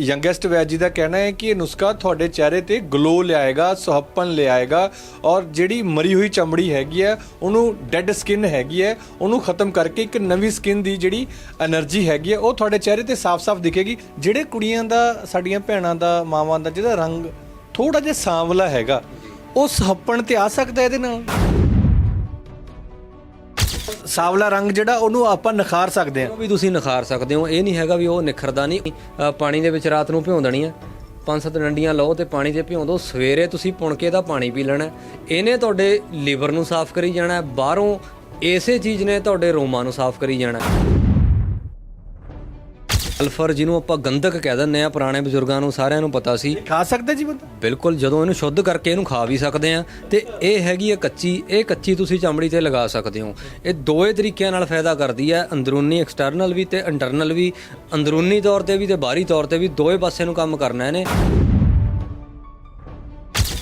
Youngest veggie ਦਾ ਕਹਿਣਾ ਹੈ ਕਿ ਇਹ ਨੁਸਖਾ ਤੁਹਾਡੇ ਚਿਹਰੇ ਤੇ ਗਲੋ ਲਿਆਏਗਾ ਸੁਹੱਪਣ ਲਿਆਏਗਾ ਔਰ ਜਿਹੜੀ ਮਰੀ ਹੋਈ ਚਮੜੀ ਹੈਗੀ ਹੈ, ਉਹਨੂੰ ਡੈੱਡ ਸਕਿਨ ਹੈਗੀ ਹੈ, ਉਹਨੂੰ ਖਤਮ ਕਰਕੇ ਇੱਕ ਨਵੀਂ ਸਕਿਨ ਦੀ ਜਿਹੜੀ એનર્ਜੀ ਹੈਗੀ ਹੈ, ਉਹ ਤੁਹਾਡੇ ਚਿਹਰੇ ਤੇ ਸਾਫ਼-ਸਾਫ਼ ਦਿਖੇਗੀ। ਜਿਹੜੇ ਕੁੜੀਆਂ ਦਾ, ਸਾਡੀਆਂ ਭੈਣਾਂ ਦਾ, ਮਾਵਾਂ ਦਾ ਜਿਹੜਾ ਰੰਗ ਥੋੜਾ ਜਿਹਾ ਸਾਂਵਲਾ ਹੈਗਾ, ਉਹ ਸੁਹੱਪਣ ਤੇ ਆ ਸਕਦਾ ਇਹਦੇ ਨਾਲ? ਸਾਵਲਾ ਰੰਗ ਜਿਹੜਾ ਉਹਨੂੰ ਆਪਾਂ ਨਿਖਾਰ ਸਕਦੇ ਹਾਂ ਉਹ ਵੀ ਤੁਸੀਂ ਨਿਖਾਰ ਸਕਦੇ ਹੋ ਇਹ ਨਹੀਂ ਹੈਗਾ ਵੀ ਉਹ ਨਿਖਰਦਾ ਨਹੀਂ ਅ, ਪਾਣੀ ਦੇ ਵਿੱਚ ਰਾਤ ਨੂੰ ਭਿਉਂ ਦੇਣੀ ਹੈ ਪੰਜ ਸੱਤ ਡੰਡੀਆਂ ਲਓ ਤੇ ਪਾਣੀ 'ਚ ਭਿਉਂ ਦਿਓ ਸਵੇਰੇ ਤੁਸੀਂ ਪੁਣ ਕੇ ਦਾ ਪਾਣੀ ਪੀ ਲੈਣਾ ਹੈ। ਇਹਨੇ ਤੁਹਾਡੇ ਲੀਵਰ ਨੂੰ ਸਾਫ਼ ਕਰੀ ਜਾਣਾ ਹੈ। ਬਾਹਰੋਂ ਇਸੇ ਚੀਜ਼ ਨੇ ਤੁਹਾਡੇ ਰੋਮਾਂ ਨੂੰ ਸਾਫ਼ ਕਰੀ ਜਾਣਾ ਹੈ। ਅਲਫਰ ਜਿਹਨੂੰ ਆਪਾਂ ਗੰਧਕ ਕਹਿ ਦਿੰਦੇ ਆ ਪੁਰਾਣੇ ਬਜ਼ੁਰਗਾਂ ਨੂੰ ਸਾਰਿਆਂ ਨੂੰ ਪਤਾ ਸੀ। ਖਾ ਸਕਦਾ ਜੀ ਬੰਦਾ? ਬਿਲਕੁਲ ਜਦੋਂ ਇਹਨੂੰ ਸ਼ੁੱਧ ਕਰਕੇ ਇਹਨੂੰ ਖਾ ਵੀ ਸਕਦੇ ਆ ਤੇ ਇਹ ਹੈਗੀ ਹੈ ਕੱਚੀ ਇਹ ਕੱਚੀ ਤੁਸੀਂ ਚਮੜੀ ਤੇ ਲਗਾ ਸਕਦੇ ਹੋ। ਇਹ ਦੋਏ ਤਰੀਕਿਆਂ ਨਾਲ ਫਾਇਦਾ ਕਰਦੀ ਹੈ ਅੰਦਰੂਨੀ ਐਕਸਟਰਨਲ ਵੀ ਤੇ ਇੰਟਰਨਲ ਵੀ। ਅੰਦਰੂਨੀ ਤੌਰ ਤੇ ਵੀ ਤੇ ਬਾਹਰੀ ਤੌਰ ਤੇ ਵੀ ਦੋਏ ਪਾਸੇ ਨੂੰ ਕੰਮ ਕਰਨਾ ਇਹਨੇ।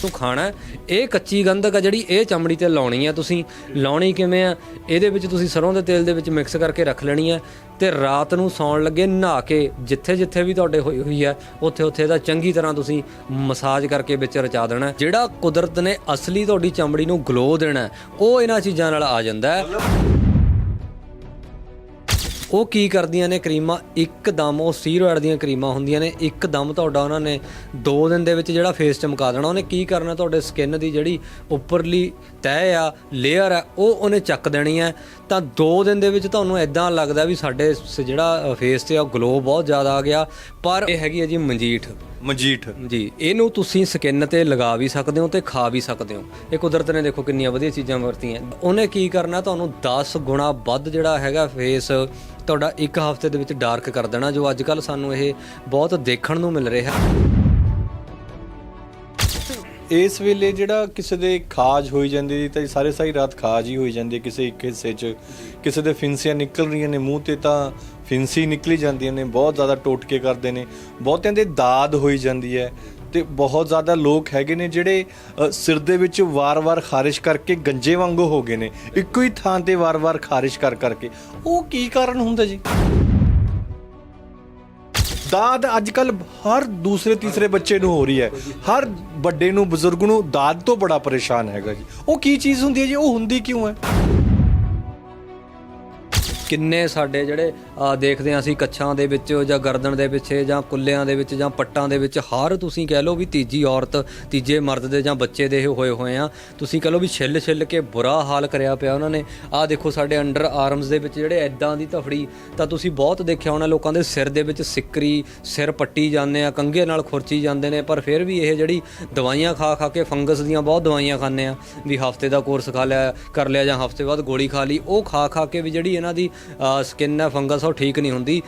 ਤੂੰ ਖਾਣਾ ਇਹ ਕੱਚੀ ਗੰਧਕ ਆ ਜਿਹੜੀ ਇਹ ਚਮੜੀ ਤੇ ਲਾਉਣੀ ਆ। ਤੁਸੀਂ ਲਾਉਣੀ ਕਿਵੇਂ ਆ? ਇਹਦੇ ਵਿੱਚ ਤੁਸੀਂ ਸਰੋਂ ਦੇ ਤੇਲ ਦੇ ਵਿੱਚ ਮਿਕਸ ਕਰਕੇ ਰੱਖ ਲੈਣੀ ਆ ਤੇ ਰਾਤ ਨੂੰ ਸੌਣ ਲੱਗੇ ਨਹਾ ਕੇ, ਜਿੱਥੇ ਜਿੱਥੇ ਵੀ ਤੁਹਾਡੇ ਹੋਈ ਹੋਈ ਆ, ਉੱਥੇ ਉੱਥੇ ਇਹਦਾ ਚੰਗੀ ਤਰ੍ਹਾਂ ਤੁਸੀਂ ਮਸਾਜ ਕਰਕੇ ਵਿੱਚ ਰਚਾ ਦੇਣਾ ਜਿਹੜਾ ਕੁਦਰਤ ਨੇ ਅਸਲੀ ਤੁਹਾਡੀ ਚਮੜੀ ਨੂੰ ਗਲੋ ਦੇਣਾ ਉਹ ਇਹਨਾਂ ਚੀਜ਼ਾਂ ਨਾਲ ਆ ਜਾਂਦਾ ਹੈ। ਉਹ ਕੀ ਕਰਦੀਆਂ ਨੇ ਕਰੀਮਾਂ? ਇੱਕਦਮ ਉਹ ਸੀਰੋਇਡ ਦੀਆਂ ਕਰੀਮਾਂ ਹੁੰਦੀਆਂ ਨੇ। ਇੱਕਦਮ ਤੁਹਾਡਾ ਉਹਨਾਂ ਨੇ 2 ਦਿਨ ਦੇ ਵਿੱਚ ਜਿਹੜਾ ਫੇਸ ਚਮਕਾ ਦੇਣਾ। ਉਹਨੇ ਕੀ ਕਰਨਾ? ਤੁਹਾਡੇ ਸਕਿਨ ਦੀ ਜਿਹੜੀ ਉੱਪਰਲੀ ਤਹਿ ਆ ਲੇਅਰ ਆ, ਉਹ ਉਹਨੇ ਚੱਕ ਦੇਣੀ ਹੈ। ਤਾਂ 2 ਦਿਨ ਦੇ ਵਿੱਚ ਤੁਹਾਨੂੰ ਐਦਾਂ ਲੱਗਦਾ ਵੀ ਸਾਡੇ ਸ- ਜਿਹੜਾ ਫੇਸ ਤੇ ਆ ਗਲੋ ਬਹੁਤ ਜ਼ਿਆਦਾ ਆ ਗਿਆ। ਪਰ ਇਹ ਹੈਗੀ ਹੈ ਜੀ ਮਨਜੀਠ ਮਜੀਠ ਜੀ ਇਹਨੂੰ ਤੁਸੀਂ ਸਕਿਨ ਤੇ ਲਗਾ ਵੀ ਸਕਦੇ ਹੋ ਤੇ ਖਾ ਵੀ ਸਕਦੇ ਹੋ। ਇਹ ਕੁਦਰਤ ਨੇ ਦੇਖੋ ਕਿੰਨੀਆਂ ਵਧੀਆ ਚੀਜ਼ਾਂ ਵਰਤੀਆਂ। ਉਹਨੇ ਕੀ ਕਰਨਾ ਤੁਹਾਨੂੰ 10 ਗੁਣਾ ਵੱਧ ਜਿਹੜਾ ਹੈਗਾ ਫੇਸ ਤੁਹਾਡਾ ਇੱਕ ਹਫ਼ਤੇ ਦੇ ਵਿੱਚ ਡਾਰਕ ਕਰ ਦੇਣਾ ਜੋ ਅੱਜ ਕੱਲ ਸਾਨੂੰ ਇਹ ਬਹੁਤ ਦੇਖਣ ਨੂੰ ਮਿਲ ਰਿਹਾ। ਇਸ ਵੇਲੇ ਜਿਹੜਾ ਕਿਸੇ ਦੇ ਖਾਜ ਹੋਈ ਜਾਂਦੀ ਹੈ ਤਾਂ ਸਾਰੇ ਸਾਰੀ ਰਾਤ ਖਾਜ ਹੀ ਹੋਈ ਜਾਂਦੀ ਕਿਸੇ ਇੱਕ ਹਿੱਸੇ 'ਚ ਕਿਸੇ ਦੇ ਫਿੰਸੀਆਂ ਨਿਕਲ ਰਹੀਆਂ ਨੇ, ਮੂੰਹ ਤੇ ਤਾਂ ਫਿੰਸੀ ਨਿਕਲੀ ਜਾਂਦੀਆਂ ਨੇ, ਬਹੁਤ ਜ਼ਿਆਦਾ ਟੋਟਕੇ ਕਰਦੇ ਨੇ ਬਹੁਤਿਆਂ ਦੇ ਦਾਦ ਹੋਈ ਜਾਂਦੀ ਹੈ ਤੇ ਬਹੁਤ ਜ਼ਿਆਦਾ ਲੋਕ ਹੈਗੇ ਨੇ ਜਿਹੜੇ ਸਿਰ ਦੇ ਵਿੱਚ ਵਾਰ-ਵਾਰ ਖਾਰਿਸ਼ ਕਰਕੇ ਗੰਜੇ ਵਾਂਗੂ ਹੋ ਗਏ ਨੇ, ਇੱਕੋ ਹੀ ਥਾਂ ਤੇ ਵਾਰ-ਵਾਰ ਖਾਰਿਸ਼ ਕਰ ਕਰਕੇ। ਉਹ ਕੀ ਕਾਰਨ ਹੁੰਦਾ ਜੀ? ਦਾਦ ਅੱਜ ਕੱਲ ਹਰ ਦੂਸਰੇ, ਤੀਸਰੇ ਬੱਚੇ ਨੂੰ ਹੋ ਰਹੀ ਹੈ। ਹਰ ਵੱਡੇ ਨੂੰ, ਬਜ਼ੁਰਗ ਨੂੰ ਦਾਦ ਤੋਂ ਬੜਾ ਪਰੇਸ਼ਾਨ ਹੈਗਾ ਜੀ। ਉਹ ਕੀ ਚੀਜ਼ ਹੁੰਦੀ ਹੈ ਜੀ? ਉਹ ਹੁੰਦੀ ਕਿਉਂ ਹੈ? ਕਿੰਨੇ ਸਾਡੇ ਜਿਹੜੇ ਦੇਖਦੇ ਹਾਂ ਅਸੀਂ ਕੱਛਾਂ ਦੇ ਵਿੱਚ ਜਾਂ ਗਰਦਨ ਦੇ ਪਿੱਛੇ ਜਾਂ ਕੁੱਲਿਆਂ ਦੇ ਵਿੱਚ ਜਾਂ ਪੱਟਾਂ ਦੇ ਵਿੱਚ, ਹਰ ਤੁਸੀਂ ਕਹਿ ਲਓ ਵੀ ਤੀਜੀ ਔਰਤ, ਤੀਜੇ ਮਰਦ ਦੇ ਜਾਂ ਬੱਚੇ ਦੇ ਇਹ ਹੋਏ ਹੋਏ ਆ। ਤੁਸੀਂ ਕਹਿ ਲਓ ਵੀ ਛਿੱਲ ਛਿੱਲ ਕੇ ਬੁਰਾ ਹਾਲ ਕਰਿਆ ਪਿਆ ਉਹਨਾਂ ਨੇ। ਆਹ ਦੇਖੋ ਸਾਡੇ ਅੰਡਰ ਆਰਮਸ ਦੇ ਵਿੱਚ ਜਿਹੜੇ ਐਦਾਂ ਦੀ ਤਫੜੀ ਤਾਂ ਤੁਸੀਂ ਬਹੁਤ ਦੇਖਿਆ ਹੋਣਾ ਲੋਕਾਂ ਦੇ ਸਿਰ ਦੇ ਵਿੱਚ ਸਿੱਕਰੀ, ਸਿਰ ਪੱਟੀ ਜਾਂਦੇ ਆ, ਕੰਘੇ ਨਾਲ ਖੁਰਚੀ ਜਾਂਦੇ ਨੇ, ਪਰ ਫਿਰ ਵੀ ਇਹ ਜਿਹੜੀ ਦਵਾਈਆਂ ਖਾ ਖਾ ਕੇ ਫੰਗਸ ਦੀਆਂ ਬਹੁਤ ਦਵਾਈਆਂ ਖਾਂਦੇ ਆ, ਵੀ ਹਫ਼ਤੇ ਦਾ ਕੋਰਸ ਖਾ ਲਿਆ, ਕਰ ਲਿਆ ਜਾਂ ਹਫ਼ਤੇ ਬਾਅਦ ਗੋਲੀ ਖਾ ਲਈ, ਉਹ ਖਾ ਖਾ ਕੇ ਵੀ ਜਿਹੜੀ ਇਹਨਾਂ ਦੀ ਸਕਿਨ ਹੈ ਫੰਗਸ ਉਹ ਠੀਕ ਨਹੀਂ ਹੁੰਦੀ।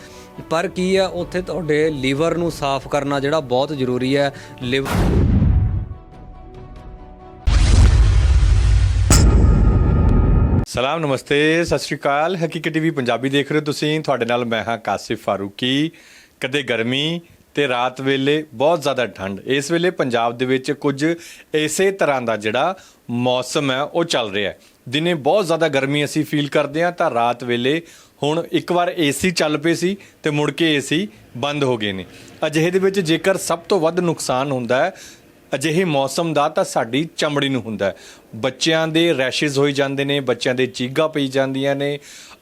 ਪਰ ਕੀ ਆ ਉੱਥੇ ਤੁਹਾਡੇ ਲੀਵਰ ਨੂੰ ਸਾਫ਼ ਕਰਨਾ ਜਿਹੜਾ ਬਹੁਤ ਜ਼ਰੂਰੀ ਹੈ। ਲਿਵਰ ਸਲਾਮ, ਨਮਸਤੇ, ਸਤਿ ਸ਼੍ਰੀ ਅਕਾਲ। ਹਕੀਕਤ ਟੀਵੀ ਪੰਜਾਬੀ ਦੇਖ ਰਹੇ ਹੋ ਤੁਸੀਂ। ਤੁਹਾਡੇ ਨਾਲ ਮੈਂ ਹਾਂ ਕਾਸਿਫ ਫਾਰੂਕੀ। ਕਦੇ ਗਰਮੀ ਤੇ ਰਾਤ ਵੇਲੇ ਬਹੁਤ ਜ਼ਿਆਦਾ ਠੰਡ। ਇਸ ਵੇਲੇ ਪੰਜਾਬ ਦੇ ਵਿੱਚ ਕੁਝ ਇਸੇ ਤਰ੍ਹਾਂ ਦਾ ਜਿਹੜਾ ਮੌਸਮ ਹੈ, ਉਹ ਚੱਲ ਰਿਹਾ ਹੈ। ਦਿਨੇ ਬਹੁਤ ਜ਼ਿਆਦਾ ਗਰਮੀ ਅਸੀਂ ਫੀਲ ਕਰਦੇ ਹਾਂ, ਤਾਂ ਰਾਤ ਵੇਲੇ ਹੁਣ ਇੱਕ ਵਾਰ ਏਸੀ ਚੱਲ ਪਏ ਸੀ ਤੇ ਮੁੜ ਕੇ ਏਸੀ ਬੰਦ ਹੋ ਗਏ ਨੇ। ਅਜਿਹੇ ਦੇ ਵਿੱਚ ਜੇਕਰ ਸਭ ਤੋਂ ਵੱਧ ਨੁਕਸਾਨ ਹੁੰਦਾ ਹੈ, ਅਜਿਹੇ ਮੌਸਮ ਦਾ ਤਾਂ ਸਾਡੀ ਚਮੜੀ ਨੂੰ ਹੁੰਦਾ ਹੈ। ਬੱਚਿਆਂ ਦੇ ਰੈਸ਼ਸ ਹੋਈ ਜਾਂਦੇ ਨੇ, ਬੱਚਿਆਂ ਦੇ ਚੀਗਾ ਪਈ ਜਾਂਦੀਆਂ ਨੇ,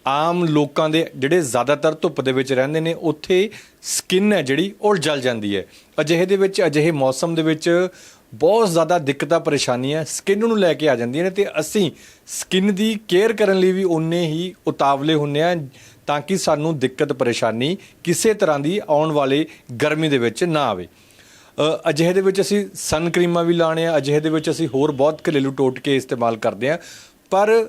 ਆਮ ਲੋਕਾਂ ਦੇ ਜਿਹੜੇ ਜ਼ਿਆਦਾਤਰ ਧੁੱਪ ਦੇ ਵਿੱਚ ਰਹਿੰਦੇ ਨੇ, ਉੱਥੇ ਸਕਿਨ ਹੈ ਜਿਹੜੀ, ਉਹ ਜਲ ਜਾਂਦੀ ਹੈ। ਅਜਿਹੇ ਦੇ ਵਿੱਚ, ਅਜਿਹੇ ਮੌਸਮ ਦੇ ਵਿੱਚ ਬਹੁਤ ਜ਼ਿਆਦਾ ਦਿੱਕਤਾਂ, ਪਰੇਸ਼ਾਨੀਆਂ ਸਕਿਨ ਨੂੰ ਲੈ ਕੇ ਆ ਜਾਂਦੀਆਂ ਨੇ ਤੇ ਅਸੀਂ ਸਕਿਨ ਦੀ ਕੇਅਰ ਕਰਨ ਲਈ ਵੀ ਉਨੇ ਹੀ ਉਤਾਵਲੇ ਹੁੰਨੇ ਆ ਤਾਂ ਕਿ ਸਾਨੂੰ ਦਿੱਕਤ, ਪਰੇਸ਼ਾਨੀ ਕਿਸੇ ਤਰ੍ਹਾਂ ਦੀ ਆਉਣ ਵਾਲੇ ਗਰਮੀ ਦੇ ਵਿੱਚ ਨਾ ਆਵੇ। ਅਜਿਹੇ ਦੇ ਵਿੱਚ ਅਸੀਂ ਸਨ ਕਰੀਮਾਂ ਵੀ ਲਾਣੇ ਆ, ਅਜਿਹੇ ਦੇ ਵਿੱਚ ਅਸੀਂ ਹੋਰ ਬਹੁਤ ਘਰੇਲੂ ਟੋਟਕੇ ਇਸਤੇਮਾਲ ਕਰਦੇ ਆ। ਪਰ